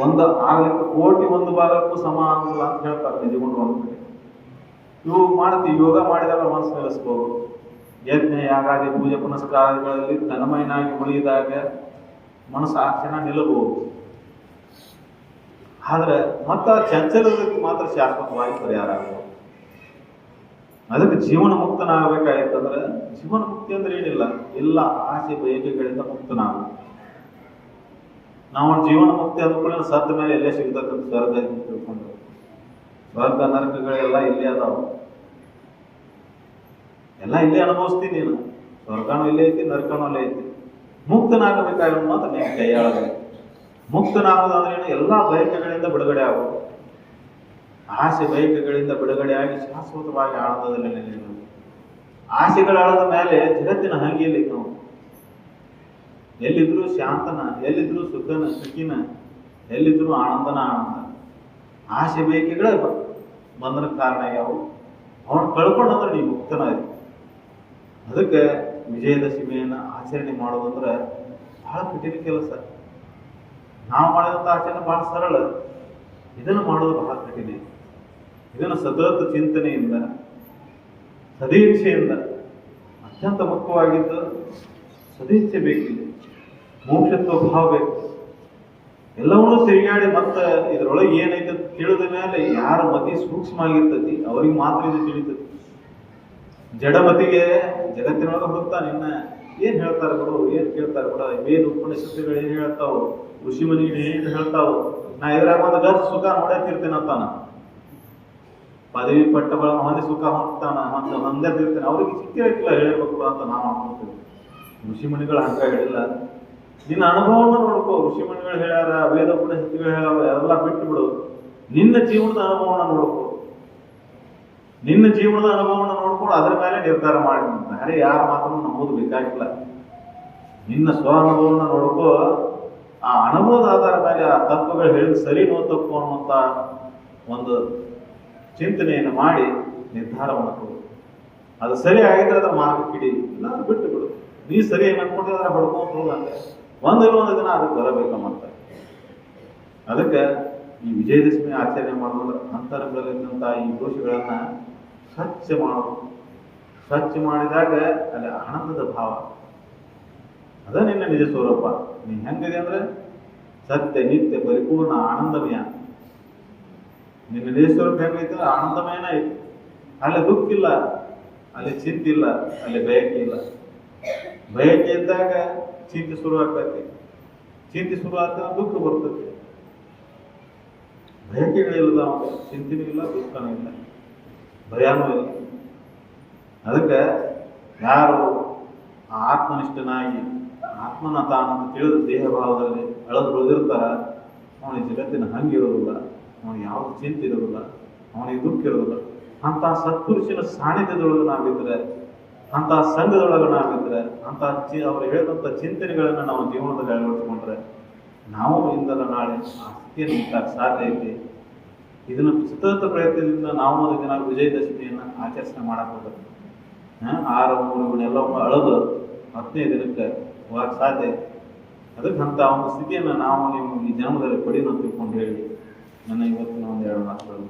ಒಂದು ಆಗ್ಲಿಕ್ಕೆ ಕೋಟಿ ಒಂದು ಭಾಗಕ್ಕೂ ಸಮ ಆಗಲ್ಲ ಅಂತ ಹೇಳ್ತಾರೆ ನಿಜಗೊಂಡು ಒಂದು ಕಡೆ. ಇವು ಮಾಡ್ತೀವಿ, ಯೋಗ ಮಾಡಿದಾಗ ಮನಸ್ಸು ನೆಲೆಸ್ಬೋದು. ಯಜ್ಞ, ಯಾಗಾದಿ, ಪೂಜೆ, ಪುನಸ್ಕಾರಗಳಲ್ಲಿ ತನ್ಮಯನಾಗಿ ಉಳಿದಾಗ ಮನಸ್ಸು ಆ ಕ್ಷಣ ನಿಲ್ಲಬಹುದು ಆದ್ರೆ ಮತ್ತ ಚಂಚಲದಕ್ಕೆ ಮಾತ್ರ ಶಾಶ್ವತವಾಗಿ ಪರಿಹಾರ ಆಗಬಹುದು ಅದಕ್ಕೆ ಜೀವನ ಮುಕ್ತನಾಗಬೇಕಾಯ್ತಂದ್ರೆ ಜೀವನ ಮುಕ್ತಿ ಅಂದ್ರೆ ಏನಿಲ್ಲ, ಎಲ್ಲ ಆಸೆ ಬಯಕೆಗಳಿಂದ ಮುಕ್ತನಾಗ. ನಾವು ಜೀವನ ಮುಕ್ತಿ ಅಂದ್ಕೊಳ್ಳಿ ಸತ್ತ ಮೇಲೆ ಎಲ್ಲೇ ಸಿಗ್ತಕ್ಕಂಥ ಸ್ವರ್ಗ ಅಂತ ತಿಳ್ಕೊಂಡು, ಸ್ವರ್ಗ ನರಕಗಳೆಲ್ಲ ಇಲ್ಲೇ ಅದಾವ. ಎಲ್ಲ ಇಲ್ಲೇ ಅನುಭವಿಸ್ತೀನಿ ನೀನು. ಸ್ವರ್ಗನೂ ಇಲ್ಲೇ ಐತಿ, ನರಕನೂ ಅಲ್ಲೇ ಐತಿ. ಮುಕ್ತನಾಗಬೇಕಾಗಿರೋ ಮಾತ್ರ ನೀನು ಕೈಯಾಳಬೇಕು. ಮುಕ್ತನಾಗೋದಂದ್ರೆ ಏನು? ಎಲ್ಲ ಬಯಕೆಗಳಿಂದ ಬಿಡುಗಡೆ ಆಗೋದು ಆಸೆ ಬಯಕೆಗಳಿಂದ ಬಿಡುಗಡೆಯಾಗಿ ಶಾಶ್ವತವಾಗಿ ಆನಂದದಲ್ಲಿ ನಿಲ್ಲಿದ್ದು ಆಸೆಗಳ ಆಳದ ಮೇಲೆ ಜಗತ್ತಿನ ಹಂಗಿಯಲ್ಲಿ ನಾವು ಎಲ್ಲಿದ್ರು ಶಾಂತನ, ಎಲ್ಲಿದ್ರು ಸುಖನ, ಸುಖಿನ, ಎಲ್ಲಿದ್ರು ಆನಂದನ ಆನಂದ. ಆಸೆ ಬೇಕೆಗಳ ಬಂದ್ರ ಕಾರಣ ಯಾವ? ಅವನು ಕಳ್ಕೊಂಡಂದ್ರೆ ನೀವು ಮುಕ್ತನಾಗಿ. ಅದಕ್ಕೆ ವಿಜಯದಶಮಿಯನ್ನು ಆಚರಣೆ ಮಾಡೋದಂದ್ರೆ ಬಹಳ ಕಠಿಣ ಕೆಲಸ. ನಾವು ಮಾಡಿದಂಥ ಆಚರಣೆ ಬಹಳ ಸರಳ. ಇದನ್ನು ಮಾಡೋದು ಬಹಳ ಕಠಿಣ. ಇದನ್ನು ಸತತ ಚಿಂತನೆಯಿಂದ, ಸದೇಚ್ಛೆಯಿಂದ, ಅತ್ಯಂತ ಮುಖ್ಯವಾಗಿದ್ದು ಸದೇಚ್ಛೆ ಬೇಕಿದೆ, ಮೋಕ್ಷತ್ವ ಭಾವ ಬೇಕು ಎಲ್ಲವನ್ನೂ ತಿರುಗಾಡಿ ಮತ್ತೆ ಇದರೊಳಗೆ ಏನೈತೆ ತಿಳಿದ ಮೇಲೆ ಯಾರ ಮತಿ ಸೂಕ್ಷ್ಮ ಆಗಿರ್ತತಿ ಅವ್ರಿಗೆ ಮಾತ್ರ ಇದು ತಿಳಿತತಿ ಜಡಮತಿಗೆ ಜಗತ್ತಿನೊಳಗೆ ಹೋಗ್ತಾ ನಿನ್ನ ಏನ್ ಹೇಳ್ತಾರೆ ಬಿಡು, ಏನ್ ಕೇಳ್ತಾರೆ ಬಿಡ ಏನು ಉಪನಿಷತ್ತುಗಳು ಏನ್ ಹೇಳ್ತಾವು ಋಷಿ ಮನಿಗಳು ಏನ್ ಹೇಳ್ತಾವು, ನಾ ಇದ್ರಾಗ ಒಂದು ಗತ್ ಸುಖ ನೋಡೇ ಅಂತಾನ ಪದವಿ ಪಟ್ಟಗಳನ್ನು ಹೊಂದಿ ಸುಖ ಹೊಂದ್ತಾನ ಅಂತ ಹೊಂದಿರ್ತಿರ್ತೇನೆ ಅವ್ರಿಗೆ ಸಿಕ್ಕಿರಕ್ಕಿಲ್ಲ ಹೇಳಬೇಕು ಅಂತ ನಾವು ಅನ್ಕೊಂತೀವಿ. ಋಷಿ ಮುನಿಗಳು ಹಂಗ ಹೇಳಿಲ್ಲ. ನಿನ್ನ ಅನುಭವವನ್ನು ನೋಡ್ಕೋ. ಋಷಿ ಮುನಿಗಳು ಹೇಳ್ಯಾರ, ವೇದ ಉಪನಿಷತ್ತುಗಳು ಹೇಳ್ಯಾರ ಎಲ್ಲ ಬಿಟ್ಟು ಬಿಡು ನಿನ್ನ ಜೀವನದ ಅನುಭವನ ನೋಡ್ಕೋ. ನಿನ್ನ ಜೀವನದ ಅನುಭವನ ನೋಡ್ಕೊಂಡು ಅದರ ಮೇಲೆ ನಿರ್ಧಾರ ಮಾಡಿ ಬೇರೆ ಯಾರ ಮಾತನ್ನು ನಂಬೋದು ಬೇಕಾಗಿಲ್ಲ. ನಿನ್ನ ಸ್ವ ಅನುಭವನ ನೋಡ್ಕೋ. ಆ ಅನುಭವದ ಆಧಾರ ಮೇಲೆ ಆ ತತ್ವಗಳು ಹೇಳಿದ ಸರಿ ನೋ ತಪ್ಪು ಅನ್ನುವಂಥ ಒಂದು ಚಿಂತನೆಯನ್ನು ಮಾಡಿ ನಿರ್ಧಾರ ಕೊಡು. ಅದು ಸರಿ ಆಗಿದ್ರೆ ಅದರ ಮಾರ್ಗ ಕಿಡಿ. ಇಲ್ಲ ಬಿಟ್ಟು ಬಿಡು. ನೀ ಸರಿ ಏನು ಅನ್ಕೊಂಡಿದ್ರೆ ಹೊಡ್ಕೊಂಡು ಹೋಗಂತೆ ಒಂದಿಲ್ಲ ಒಂದು ದಿನ ಅದಕ್ಕೆ ಬರಬೇಕು ಅಂತ ಅದಕ್ಕೆ ಈ ವಿಜಯದಶಮಿ ಆಚರಣೆ ಮಾಡೋದ್ರೆ ಅಂತರಂಗದಲ್ಲಿದ್ದಂಥ ಈ ದೋಷಗಳನ್ನು ಸ್ವಚ್ಛ ಮಾಡೋದು ಸ್ವಚ್ಛ ಮಾಡಿದಾಗ ಅಲ್ಲಿ ಆನಂದದ ಭಾವ. ಅದ ನಿನ್ನ ನಿಜ ಸ್ವರೂಪ. ನೀ ಹೆಂಗಿದೆ ಅಂದ್ರೆ ಸತ್ಯ, ನಿತ್ಯ, ಪರಿಪೂರ್ಣ ಆನಂದಮಯ. ನಿನ್ನ ನಿಜ ಸ್ವರೂಪ ಹೆಂಗೈತೆ ಆನಂದಮಯನ ಐತಿ ಅಲ್ಲಿ ದುಃಖ ಇಲ್ಲ, ಅಲ್ಲಿ ಚಿಂತಿಲ್ಲ ಅಲ್ಲಿ ಬಯಕೆ ಇಲ್ಲ. ಬಯಕೆ ಇದ್ದಾಗ ಚಿಂತೆ ಶುರು ಆಗ್ತೈತಿ ಚಿಂತೆ ಶುರು ಆಗ್ತದೆ ದುಃಖ ಬರ್ತೈತಿ. ಬಯಕೆಗಳಿಲ್ಲದ ಅವನಿಗೆ ಚಿಂತೆನೂ ಇಲ್ಲ, ದುಃಖನೂ ಇಲ್ಲ, ಭಯನೂ ಇಲ್ಲ. ಅದಕ್ಕೆ ಯಾರು ಆತ್ಮನಿಷ್ಠನಾಗಿ, ಆತ್ಮನ ತಾನನ್ನು ತಿಳಿದು ದೇಹ ಭಾವದಲ್ಲಿ ಅಳದು ಉಳಿದಿರ್ತಾರ ಅವನಿಗೆ ಜಗತ್ತಿನ ಹಂಗಿರೋದಿಲ್ಲ ಅವನಿಗೆ ಯಾವುದು ಚಿಂತೆ ಇರೋದಿಲ್ಲ ಅವನಿಗೆ ದುಃಖ ಇರೋದಿಲ್ಲ ಅಂತ ಸತ್ಪುರುಷನ ಸಾನ್ನಿಧ್ಯದೊಳಗೆ ನಾವಿದ್ರೆ ಅಂತ ಸಂಘದೊಳಗೆ ನಾವಿದ್ರೆ ಅಂತ ಚಿ, ಅವ್ರು ಹೇಳಿದಂಥ ಚಿಂತನೆಗಳನ್ನು ನಾವು ಜೀವನದಲ್ಲಿ ಅಳವಡಿಸ್ಕೊಂಡ್ರೆ, ನಾವು ಇಂದಲ್ಲ ನಾಳೆ ಆ ಸ್ಥಿತಿಯನ್ನು ಸಾಧ್ಯ ಐತಿ. ಇದನ್ನು ಸತತ ಪ್ರಯತ್ನದಿಂದ ನಾವು ದಿನ ವಿಜಯದಶಮಿಯನ್ನು ಆಚರಣೆ ಮಾಡಕ್ಕೆ ಹೋಗುತ್ತೆ ಆರು, ಮೂರು ಎಲ್ಲವನ್ನು ಅಳದು ಹತ್ತನೇ ದಿನಕ್ಕೆ ಹೋಗಕ್ಕೆ ಸಾಧ್ಯ ಅದಕ್ಕೆ ಅಂತ ಒಂದು ಸ್ಥಿತಿಯನ್ನು ನಾವು ನಿಮ್ಮ ಈ ಜನ್ಮದಲ್ಲಿ ಪಡೆಯೋಣ ತಿಳ್ಕೊಂಡು ಹೇಳಿ. ನನ್ನ ಇವತ್ತಿನ ಒಂದು ಎರಡು ಮಾತುಗಳು